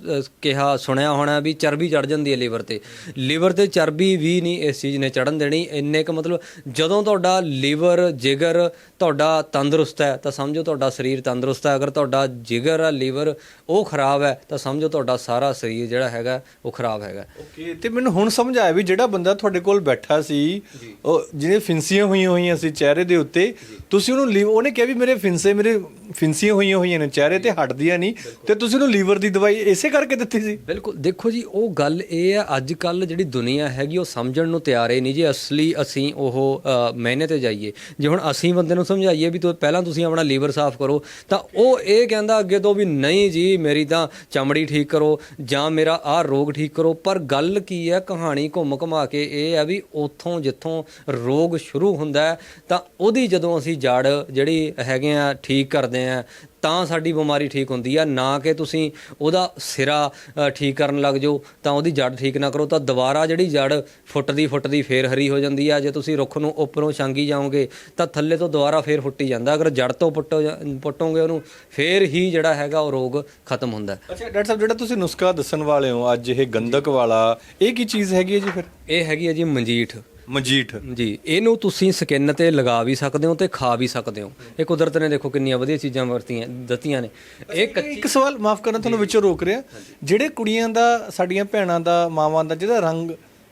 ਕਿਹਾ ਸੁਣਿਆ ਹੋਣਾ ਵੀ ਚਰਬੀ ਚੜ ਜਾਂਦੀ ਹੈ ਲੀਵਰ ਤੇ। ਲੀਵਰ ਤੇ ਚਰਬੀ ਵੀ ਨਹੀਂ ਇਸ ਚੀਜ਼ ਨੇ ਚੜਨ ਦੇਣੀ ਇੰਨੇ ਕ ਮਤਲਬ ਜਦੋਂ ਤੁਹਾਡਾ ਲੀਵਰ ਜਿਗਰ ਤੁਹਾਡਾ ਤੰਦਰੁਸਤ ਹੈ ਤਾਂ ਸਮਝੋ ਤੁਹਾਡਾ ਸਰੀਰ ਤੰਦਰੁਸਤ ਹੈ ਅਗਰ ਤੁਹਾਡਾ ਜਿਗਰ ਆ ਲੀਵਰ ਉਹ ਖਰਾਬ ਹੈ ਤਾਂ ਸਮਝੋ ਤੁਹਾਡਾ ਸਾਰਾ ਸਰੀਰ ਜਿਹੜਾ ਹੈਗਾ ਉਹ ਖਰਾਬ ਹੈਗਾ। ਓਕੇ ਤੇ ਮੈਨੂੰ ਹੁਣ ਸਮਝ ਆਇਆ ਵੀ ਜਿਹੜਾ ਬੰਦਾ ਤੁਹਾਡੇ ਕੋਲ ਬੈਠਾ ਸੀ ਉਹ ਜਿਹਨੇ ਫਿੰਸੀਆਂ ਹੋਈਆਂ ਹੋਈਆਂ ਹੋਈਆਂ ਸੀ ਚਿਹਰੇ ਦੇ ਉੱਤੇ ਤੁਸੀਂ ਉਹਨੂੰ ਲੀ- ਉਹਨੇ ਕਿਹਾ ਵੀ ਮੇਰੇ ਫਿੰਸੇ ਮੇਰੇ ਫਿੰਸੀਆਂ ਹੋਈਆਂ ਹੋਈਆਂ ਨੇ ਚਿਹਰੇ ਤੇ ਹਟਦੀਆਂ ਨਹੀਂ ਤੇ ਤੁਸੀਂ ਉਹਨੂੰ ਲੀਵਰ ਦੀ ਦਵਾਈ ਇਸੇ ਕਰਕੇ ਦਿੱਤੀ ਸੀ? ਬਿਲਕੁਲ। ਦੇਖੋ ਜੀ ਉਹ ਗੱਲ ਇਹ ਆ ਅੱਜ ਕੱਲ ਜਿਹੜੀ ਦੁਨੀਆ ਹੈਗੀ ਉਹ ਸਮਝਣ ਨੂੰ ਤਿਆਰ ਹੀ ਨਹੀਂ ਜੀ। ਅਸਲੀ ਅਸੀਂ ਉਹ ਮਿਹਨੇ ਤੇ ਜਾਈਏ। ਜੇ ਹੁਣ ਅਸੀਂ ਬੰਦੇ ਨੂੰ ਸਮਝਾਈਏ ਵੀ ਤੂੰ ਪਹਿਲਾਂ ਤੁਸੀਂ ਆਪਣਾ ਲੀਵਰ ਸਾਫ਼ ਕਰੋ ਤਾਂ ਉਹ ਇਹ ਕਹਿੰਦਾ ਅੱਗੇ ਤੋਂ ਵੀ ਨਹੀਂ ਜੀ ਮੇਰੀ ਤਾਂ ਚਮੜੀ ਠੀਕ ਕਰੋ ਜਾਂ ਮੇਰਾ ਆਹ ਰੋਗ ਠੀਕ ਕਰੋ। ਪਰ ਗੱਲ ਕੀ ਹੈ ਕਹਾਣੀ ਘੁੰਮ ਘੁਮਾ ਕੇ ਇਹ ਹੈ ਵੀ ਉੱਥੋਂ ਜਿੱਥੋਂ ਰੋਗ ਸ਼ੁਰੂ ਹੁੰਦਾ ਹੈ, ਤਾਂ ਉਹਦੀ ਜਦੋਂ ਅਸੀਂ ਜੜ ਜਿਹੜੀ ਹੈਗੇ ਆ ਠੀਕ ਕਰਦੇ ਆ ਤਾਂ ਸਾਡੀ ਬਿਮਾਰੀ ਠੀਕ ਹੁੰਦੀ ਆ। ਨਾ ਕਿ ਤੁਸੀਂ ਉਹਦਾ ਸਿਰਾ ਠੀਕ ਕਰਨ ਲੱਗ ਜਾਓ ਤਾਂ ਉਹਦੀ ਜੜ ਠੀਕ ਨਾ ਕਰੋ। ਤਾਂ ਦੁਬਾਰਾ ਜਿਹੜੀ ਜੜ ਫੁੱਟਦੀ ਫੁੱਟਦੀ ਫੇਰ ਹਰੀ ਹੋ ਜਾਂਦੀ ਆ। ਜੇ ਤੁਸੀਂ ਰੁੱਖ ਨੂੰ ਉੱਪਰੋਂ ਛਾਂਗੀ ਜਾਓਗੇ ਤਾਂ ਥੱਲੇ ਤੋਂ ਦੁਬਾਰਾ ਫੇਰ ਫੁੱਟੀ ਜਾਂਦਾ। ਅਗਰ ਜੜ ਤੋਂ ਪੁੱਟੋ ਪੁੱਟੋਗੇ ਉਹਨੂੰ ਫੇਰ ਹੀ ਜਿਹੜਾ ਹੈਗਾ ਉਹ ਰੋਗ ਖਤਮ ਹੁੰਦਾ। ਅੱਛਾ ਡਾਕਟਰ ਸਾਹਿਬ ਜਿਹੜਾ ਤੁਸੀਂ ਨੁਸਖਾ ਦੱਸਣ ਵਾਲੇ ਹੋ ਅੱਜ ਇਹ ਗੰਧਕ ਵਾਲਾ ਇਹ ਕੀ ਚੀਜ਼ ਹੈਗੀ ਹੈ ਜੀ ਫਿਰ? ਇਹ ਹੈਗੀ ਹੈ ਜੀ ਮੰਜੀਠ। ਮਜੀਠ। ਜੀ ਇਹਨੂੰ ਤੁਸੀਂ ਸਕਿਨ ਤੇ ਲਗਾ ਵੀ ਸਕਦੇ ਹੋ ਤੇ ਖਾ ਵੀ ਸਕਦੇ ਹੋ। ਇਹ ਕੁਦਰਤ ਨੇ ਦੇਖੋ ਕਿੰਨੀਆਂ ਵਧੀਆ ਚੀਜ਼ਾਂ ਵਰਤੀਆਂ ਦਿੱਤੀਆਂ ਨੇ। ਇਹ ਕੱਚੀ ਇੱਕ ਸਵਾਲ ਮਾਫ ਕਰਨਾ ਤੁਹਾਨੂੰ ਵਿੱਚੋਂ ਰੋਕ ਰਿਹਾ। ਜਿਹੜੇ ਕੁੜੀਆਂ ਦਾ ਸਾਡੀਆਂ ਭੈਣਾਂ ਦਾ ਮਾਵਾਂ ਦਾ ਜਿਹਦਾ ਰੰਗ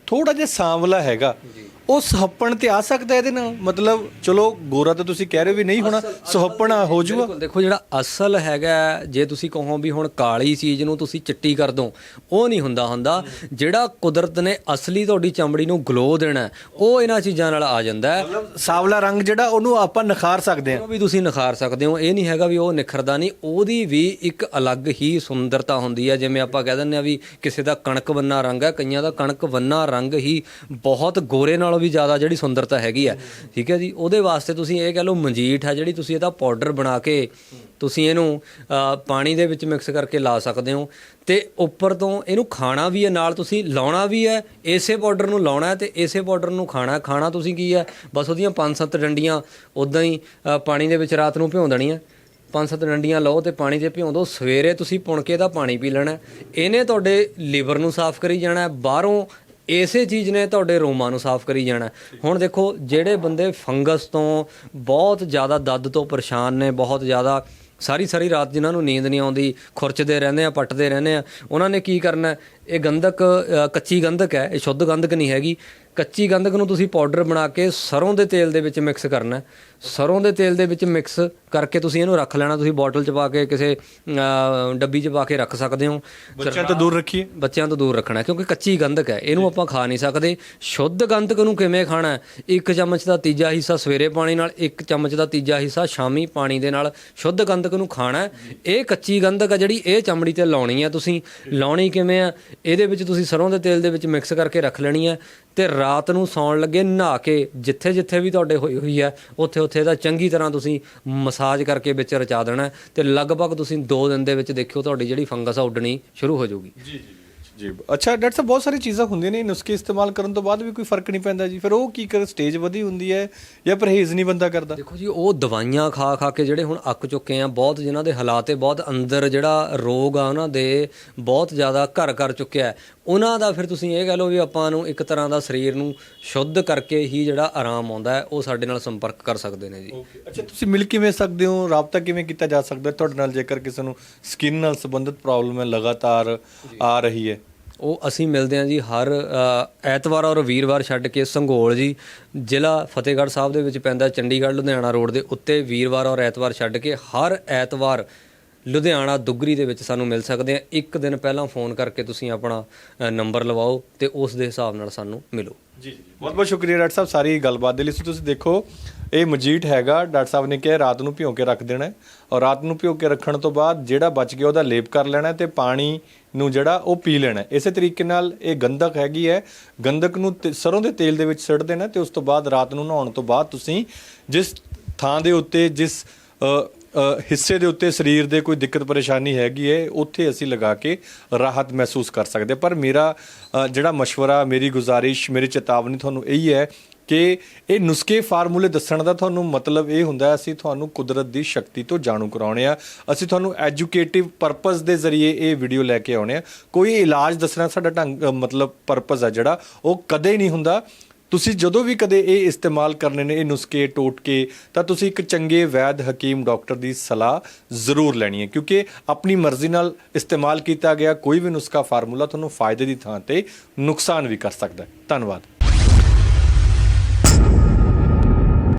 ਥੋੜਾ ਜਿਹਾ ਸਾਂਵਲਾ ਹੈਗਾ ਉਹ ਸੁਹੱਪਣ ਤੇ ਆ ਸਕਦਾ ਇਹਦੇ ਨਾਲ? ਮਤਲਬ ਚਲੋ ਗੋਰਾ ਤਾਂ ਤੁਸੀਂ ਕਹਿ ਰਹੇ ਹੋ ਵੀ ਨਹੀਂ ਹੋਣਾ ਸੁਹੱਪਣ ਹੋ ਬਿਲਕੁਲ ਦੇਖੋ ਜਿਹੜਾ ਅਸਲ ਹੈਗਾ ਜੇ ਤੁਸੀਂ ਕਹੋ ਵੀ ਹੁਣ ਕਾਲੀ ਚੀਜ਼ ਨੂੰ ਤੁਸੀਂ ਚਿੱਟੀ ਕਰ ਦੋ ਉਹ ਨਹੀਂ ਹੁੰਦਾ ਹੁੰਦਾ। ਜਿਹੜਾ ਕੁਦਰਤ ਨੇ ਅਸਲੀ ਤੁਹਾਡੀ ਚਮੜੀ ਨੂੰ ਗਲੋ ਦੇਣਾ ਉਹ ਇਹਨਾਂ ਚੀਜ਼ਾਂ ਨਾਲ ਆ ਜਾਂਦਾ ਹੈ। ਮਤਲਬ ਸਾਵਲਾ ਰੰਗ ਜਿਹੜਾ ਉਹਨੂੰ ਆਪਾਂ ਨਿਖਾਰ ਸਕਦੇ ਹਾਂ। ਉਹ ਵੀ ਤੁਸੀਂ ਨਿਖਾਰ ਸਕਦੇ ਹੋ। ਇਹ ਨਹੀਂ ਹੈਗਾ ਵੀ ਉਹ ਨਿਖਰਦਾ ਨਹੀਂ ਉਹਦੀ ਵੀ ਇੱਕ ਅਲੱਗ ਹੀ ਸੁੰਦਰਤਾ ਹੁੰਦੀ ਹੈ। ਜਿਵੇਂ ਆਪਾਂ ਕਹਿ ਦਿੰਦੇ ਆ ਵੀ ਕਿਸੇ ਦਾ ਕਣਕ ਵੰਨਾ ਰੰਗ ਹੈ ਕਈਆਂ ਦਾ ਕਣਕ ਵੰਨਾ ਰੰਗ ਹੀ ਬਹੁਤ ਗੋਰੇ ਨਾਲੋਂ ਵੀ ਜ਼ਿਆਦਾ ਜਿਹੜੀ ਸੁੰਦਰਤਾ ਹੈਗੀ ਹੈ ਠੀਕ ਹੈ ਜੀ? ਉਹਦੇ ਵਾਸਤੇ ਤੁਸੀਂ ਇਹ ਕਹਿ ਲਓ ਮੰਜੀਠ ਹੈ ਜਿਹੜੀ ਤੁਸੀਂ ਇਹਦਾ ਪਾਊਡਰ ਬਣਾ ਕੇ ਤੁਸੀਂ ਇਹਨੂੰ ਪਾਣੀ ਦੇ ਵਿੱਚ ਮਿਕਸ ਕਰਕੇ ਲਾ ਸਕਦੇ ਹੋ। ਤੇ ਉੱਪਰ ਤੋਂ ਇਹਨੂੰ ਖਾਣਾ ਵੀ ਹੈ, ਨਾਲ ਤੁਸੀਂ ਲਾਉਣਾ ਵੀ ਹੈ, ਇਸੇ ਪਾਊਡਰ ਨੂੰ ਲਾਉਣਾ ਹੈ ਤੇ ਇਸੇ ਪਾਊਡਰ ਨੂੰ ਖਾਣਾ ਖਾਣਾ ਤੁਸੀਂ ਕੀ ਹੈ? ਬਸ ਉਹਦੀਆਂ ਪੰਜ ਸੱਤ ਡੰਡੀਆਂ ਉਦਾਂ ਹੀ ਪਾਣੀ ਦੇ ਵਿੱਚ ਰਾਤ ਨੂੰ ਭਿਉਂ ਦੇਣੀਆਂ। ਪੰਜ ਸੱਤ ਡੰਡੀਆਂ ਲਓ ਤੇ ਪਾਣੀ 'ਚ ਭਿਉਂ ਦਿਓ ਸਵੇਰੇ ਤੁਸੀਂ ਪੁਣ ਕੇ ਇਹਦਾ ਪਾਣੀ ਪੀ ਲੈਣਾ ਇਹਨੇ ਤੁਹਾਡੇ ਲੀਵਰ ਨੂੰ ਸਾਫ਼ ਕਰੀ ਜਾਣਾ ਬਾਹਰੋਂ ਇਸੇ ਚੀਜ਼ ਨੇ ਤੁਹਾਡੇ ਰੋਮਾਂ ਨੂੰ ਸਾਫ਼ ਕਰੀ ਜਾਣਾ। ਹੁਣ ਦੇਖੋ, ਜਿਹੜੇ ਬੰਦੇ ਫੰਗਸ ਤੋਂ ਬਹੁਤ ਜ਼ਿਆਦਾ ਦੱਦ ਤੋਂ ਪਰੇਸ਼ਾਨ ਨੇ, ਬਹੁਤ ਜ਼ਿਆਦਾ ਸਾਰੀ ਸਾਰੀ ਰਾਤ ਜਿਨ੍ਹਾਂ ਨੂੰ ਨੀਂਦ ਨਹੀਂ ਆਉਂਦੀ, ਖੁਰਚਦੇ ਰਹਿੰਦੇ ਆ, ਪੱਟਦੇ ਰਹਿੰਦੇ ਆ, ਉਹਨਾਂ ਨੇ ਕੀ ਕਰਨਾ? ਇਹ ਗੰਧਕ ਕੱਚੀ ਗੰਧਕ ਹੈ, ਇਹ ਸ਼ੁੱਧ ਗੰਧਕ ਨਹੀਂ ਹੈਗੀ। ਕੱਚੀ ਗੰਧਕ ਨੂੰ ਤੁਸੀਂ ਪਾਊਡਰ ਬਣਾ ਕੇ ਸਰੋਂ ਦੇ ਤੇਲ ਦੇ ਵਿੱਚ ਮਿਕਸ ਕਰਨਾ। ਸਰੋਂ ਦੇ ਤੇਲ ਦੇ ਵਿੱਚ ਮਿਕਸ ਕਰਕੇ ਤੁਸੀਂ ਇਹਨੂੰ ਰੱਖ ਲੈਣਾ। ਤੁਸੀਂ ਬੋਟਲ 'ਚ ਪਾ ਕੇ ਕਿਸੇ ਡੱਬੀ 'ਚ ਪਾ ਕੇ ਰੱਖ ਸਕਦੇ ਹੋ। ਬੱਚਿਆਂ ਤੋਂ ਦੂਰ ਰੱਖੀਏ। ਬੱਚਿਆਂ ਤੋਂ ਦੂਰ ਰੱਖਣਾ ਕਿਉਂਕਿ ਕੱਚੀ ਗੰਧਕ ਹੈ ਇਹਨੂੰ ਆਪਾਂ ਖਾ ਨਹੀਂ ਸਕਦੇ। ਸ਼ੁੱਧ ਗੰਧਕ ਨੂੰ ਕਿਵੇਂ ਖਾਣਾ? ਇੱਕ ਚਮਚ ਦਾ ਤੀਜਾ ਹਿੱਸਾ ਸਵੇਰੇ ਪਾਣੀ ਨਾਲ ਇੱਕ ਚਮਚ ਦਾ ਤੀਜਾ ਹਿੱਸਾ ਸ਼ਾਮੀ ਪਾਣੀ ਦੇ ਨਾਲ ਸ਼ੁੱਧ ਗੰਧਕ ਨੂੰ ਖਾਣਾ। ਇਹ ਕੱਚੀ ਗੰਧਕ ਹੈ ਜਿਹੜੀ ਇਹ ਚਮੜੀ ਤੇ ਲਾਉਣੀ ਹੈ ਤੁਸੀਂ। ਲਾਉਣੀ ਕਿਵੇਂ ਆ ਇਹਦੇ ਵਿੱਚ ਤੁਸੀਂ ਸਰੋਂ ਦੇ ਤੇਲ ਦੇ ਵਿੱਚ ਮਿਕਸ ਕਰਕੇ ਰੱਖ ਲੈਣੀ ਹੈ। ਤੇ ਰਾਤ ਨੂੰ ਸੌਣ ਲੱਗੇ ਨਹਾ ਕੇ, ਜਿੱਥੇ ਜਿੱਥੇ ਵੀ ਤੁਹਾਡੇ ਹੋਈ ਹੋਈ ਹੈ, ਉੱਥੇ ਉੱਥੇ ਦਾ ਚੰਗੀ ਤਰ੍ਹਾਂ ਤੁਸੀਂ ਮਸਾਜ ਕਰਕੇ ਵਿੱਚ ਰਚਾ ਦੇਣਾ ਹੈ ਤੇ ਲਗਭਗ ਤੁਸੀਂ 2 ਦਿਨ ਦੇ ਵਿੱਚ ਦੇਖਿਓ, ਤੁਹਾਡੀ ਜਿਹੜੀ ਫੰਗਸ ਆ ਉੱਡਣੀ ਸ਼ੁਰੂ ਹੋ ਜਾਊਗੀ। ਜੀ ਜੀ। ਅੱਛਾ ਡਾਕਟਰ ਸਾਹਿਬ ਬਹੁਤ ਸਾਰੀ ਚੀਜ਼ਾਂ ਹੁੰਦੀਆਂ ਨੇ ਨੁਸਖੇ ਇਸਤੇਮਾਲ ਕਰਨ ਤੋਂ ਬਾਅਦ ਵੀ ਕੋਈ ਫ਼ਰਕ ਨਹੀਂ ਪੈਂਦਾ ਜੀ। ਫਿਰ ਉਹ ਕੀ ਕਰ ਸਟੇਜ ਵਧੀ ਹੁੰਦੀ ਹੈ ਜਾਂ ਪਰਹੇਜ਼ ਨਹੀਂ ਬੰਦਾ ਕਰਦਾ? ਦੇਖੋ ਜੀ ਉਹ ਦਵਾਈਆਂ ਖਾ ਖਾ ਕੇ ਜਿਹੜੇ ਹੁਣ ਅੱਕ ਚੁੱਕੇ ਆ ਬਹੁਤ ਜਿਨ੍ਹਾਂ ਦੇ ਹਾਲਾਤ ਹੈ ਬਹੁਤ ਅੰਦਰ ਜਿਹੜਾ ਰੋਗ ਆ ਉਹਨਾਂ ਦੇ ਬਹੁਤ ਜ਼ਿਆਦਾ ਘਰ ਕਰ ਚੁੱਕਿਆ ਉਹਨਾਂ ਦਾ ਫਿਰ ਤੁਸੀਂ ਇਹ ਕਹਿ ਲਓ ਵੀ ਆਪਾਂ ਨੂੰ ਇੱਕ ਤਰ੍ਹਾਂ ਦਾ ਸਰੀਰ ਨੂੰ ਸ਼ੁੱਧ ਕਰਕੇ ਹੀ ਜਿਹੜਾ ਆਰਾਮ ਆਉਂਦਾ ਹੈ ਉਹ ਸਾਡੇ ਨਾਲ ਸੰਪਰਕ ਕਰ ਸਕਦੇ ਨੇ ਜੀ। ਅੱਛਾ ਤੁਸੀਂ ਮਿਲ ਕਿਵੇਂ ਸਕਦੇ ਹੋ? ਰਾਬਤਾ ਕਿਵੇਂ ਕੀਤਾ ਜਾ ਸਕਦਾ? ਤੁਹਾਡੇ ਨਾਲ ਜੇਕਰ ਕਿਸੇ ਨੂੰ ਸਕਿਨ ਨਾਲ ਸੰਬੰਧਿਤ ਪ੍ਰੋਬਲਮ ਹੈ ਲਗਾਤਾਰ ਆ ਰਹੀ ਹੈ। ਉਹ ਅਸੀਂ ਮਿਲਦੇ ਹਾਂ ਜੀ ਹਰ ਐਤਵਾਰ ਔਰ ਵੀਰਵਾਰ ਛੱਡ ਕੇ ਸੰਘੋਲ ਜੀ, ਜ਼ਿਲ੍ਹਾ ਫਤਿਹਗੜ੍ਹ ਸਾਹਿਬ ਦੇ ਵਿੱਚ ਪੈਂਦਾ ਚੰਡੀਗੜ੍ਹ, ਲੁਧਿਆਣਾ ਰੋਡ ਦੇ ਉੱਤੇ ਵੀਰਵਾਰ ਔਰ ਐਤਵਾਰ ਛੱਡ ਕੇ ਹਰ ਐਤਵਾਰ ਲੁਧਿਆਣਾ ਦੁੱਗਰੀ ਦੇ ਵਿੱਚ ਸਾਨੂੰ ਮਿਲ ਸਕਦੇ ਆ। ਇੱਕ ਦਿਨ ਪਹਿਲਾਂ ਫੋਨ ਕਰਕੇ ਤੁਸੀਂ ਆਪਣਾ ਨੰਬਰ ਲਵਾਓ ਤੇ ਉਸ ਦੇ ਹਿਸਾਬ ਨਾਲ ਸਾਨੂੰ ਮਿਲੋ। ਜੀ ਜੀ ਬਹੁਤ ਬਹੁਤ ਸ਼ੁਕਰੀਆ ਡਾਕਟਰ ਸਾਹਿਬ, ਸਾਰੀ ਗੱਲਬਾਤ ਦੇ ਲਈ। ਤੁਸੀਂ ਦੇਖੋ, ਇਹ ਮਜੀਠ ਹੈਗਾ, ਡਾਕਟਰ ਸਾਹਿਬ ਨੇ ਕਿਹਾ ਰਾਤ ਨੂੰ ਭਿਓ ਕੇ ਰੱਖ ਦੇਣਾ ਔਰ ਰਾਤ ਨੂੰ ਭਿਓ ਕੇ ਰੱਖਣ ਤੋਂ ਬਾਅਦ ਜਿਹੜਾ ਬਚ ਗਿਆ ਉਹਦਾ ਲੇਪ ਕਰ ਲੈਣਾ ਹੈ ਤੇ ਪਾਣੀ ਨੂੰ ਜਿਹੜਾ ਉਹ ਪੀ ਲੈਣਾ ਇਸੇ ਤਰੀਕੇ ਨਾਲ ਇਹ ਗੰਧਕ ਹੈਗੀ ਹੈ। ਗੰਧਕ ਨੂੰ ਸਰੋਂ ਦੇ ਤੇਲ ਦੇ ਵਿੱਚ ਸੁੱਟ ਦੇਣਾ ਤੇ ਉਸ ਤੋਂ ਬਾਅਦ ਰਾਤ ਨੂੰ ਨਹਾਉਣ ਤੋਂ ਬਾਅਦ ਤੁਸੀਂ ਜਿਸ ਥਾਂ ਦੇ ਉੱਤੇ, ਜਿਸ ਹਿੱਸੇ ਦੇ ਉੱਤੇ ਸਰੀਰ ਦੇ ਕੋਈ ਦਿੱਕਤ ਪਰੇਸ਼ਾਨੀ ਹੈਗੀ ਹੈ, ਉੱਥੇ ਅਸੀਂ ਲਗਾ ਕੇ ਰਾਹਤ ਮਹਿਸੂਸ ਕਰ ਸਕਦੇ ਪਰ ਮੇਰਾ ਜਿਹੜਾ مشਵਰਾ ਮੇਰੀ ਗੁਜ਼ਾਰਿਸ਼, ਮੇਰੀ ਚੇਤਾਵਨੀ ਤੁਹਾਨੂੰ ਇਹੀ ਹੈ ਕਿ ਇਹ ਨੁਸਖੇ ਫਾਰਮੂਲੇ ਦੱਸਣ ਦਾ ਤੁਹਾਨੂੰ ਮਤਲਬ ਇਹ ਹੁੰਦਾ ਅਸੀਂ ਤੁਹਾਨੂੰ ਕੁਦਰਤ ਦੀ ਸ਼ਕਤੀ ਤੋਂ ਜਾਣੂ ਕਰਾਉਣੇ ਆ। ਅਸੀਂ ਤੁਹਾਨੂੰ ਐਜੂਕੇਟਿਵ ਪਰਪਸ ਦੇ ਜ਼ਰੀਏ ਇਹ ਵੀਡੀਓ ਲੈ ਕੇ ਆਉਣੇ ਆ। ਕੋਈ ਇਲਾਜ ਦੱਸਣਾ ਸਾਡਾ ਢੰਗ, ਮਤਲਬ ਪਰਪਸ ਆ ਜਿਹੜਾ, ਉਹ ਕਦੇ ਨਹੀਂ ਹੁੰਦਾ। ਤੁਸੀਂ ਜਦੋਂ ਵੀ ਕਦੇ ਇਹ ਇਸਤੇਮਾਲ ਕਰਨੇ ਨੇ, ਇਹ ਨੁਸਖੇ, ਟੋਟਕੇ, ਤਾਂ ਤੁਸੀਂ ਇੱਕ ਚੰਗੇ, ਵੈਦ, ਹਕੀਮ, ਡਾਕਟਰ ਦੀ ਸਲਾਹ ਜ਼ਰੂਰ ਲੈਣੀ ਹੈ। ਕਿਉਂਕਿ ਆਪਣੀ ਮਰਜ਼ੀ ਨਾਲ ਇਸਤੇਮਾਲ ਕੀਤਾ ਗਿਆ, ਕੋਈ ਵੀ ਨੁਸਖਾ ਫਾਰਮੂਲਾ ਤੁਹਾਨੂੰ ਫਾਇਦੇ ਦੀ ਥਾਂ ਤੇ ਨੁਕਸਾਨ ਵੀ ਕਰ ਸਕਦਾ ਹੈ। ਧੰਨਵਾਦ।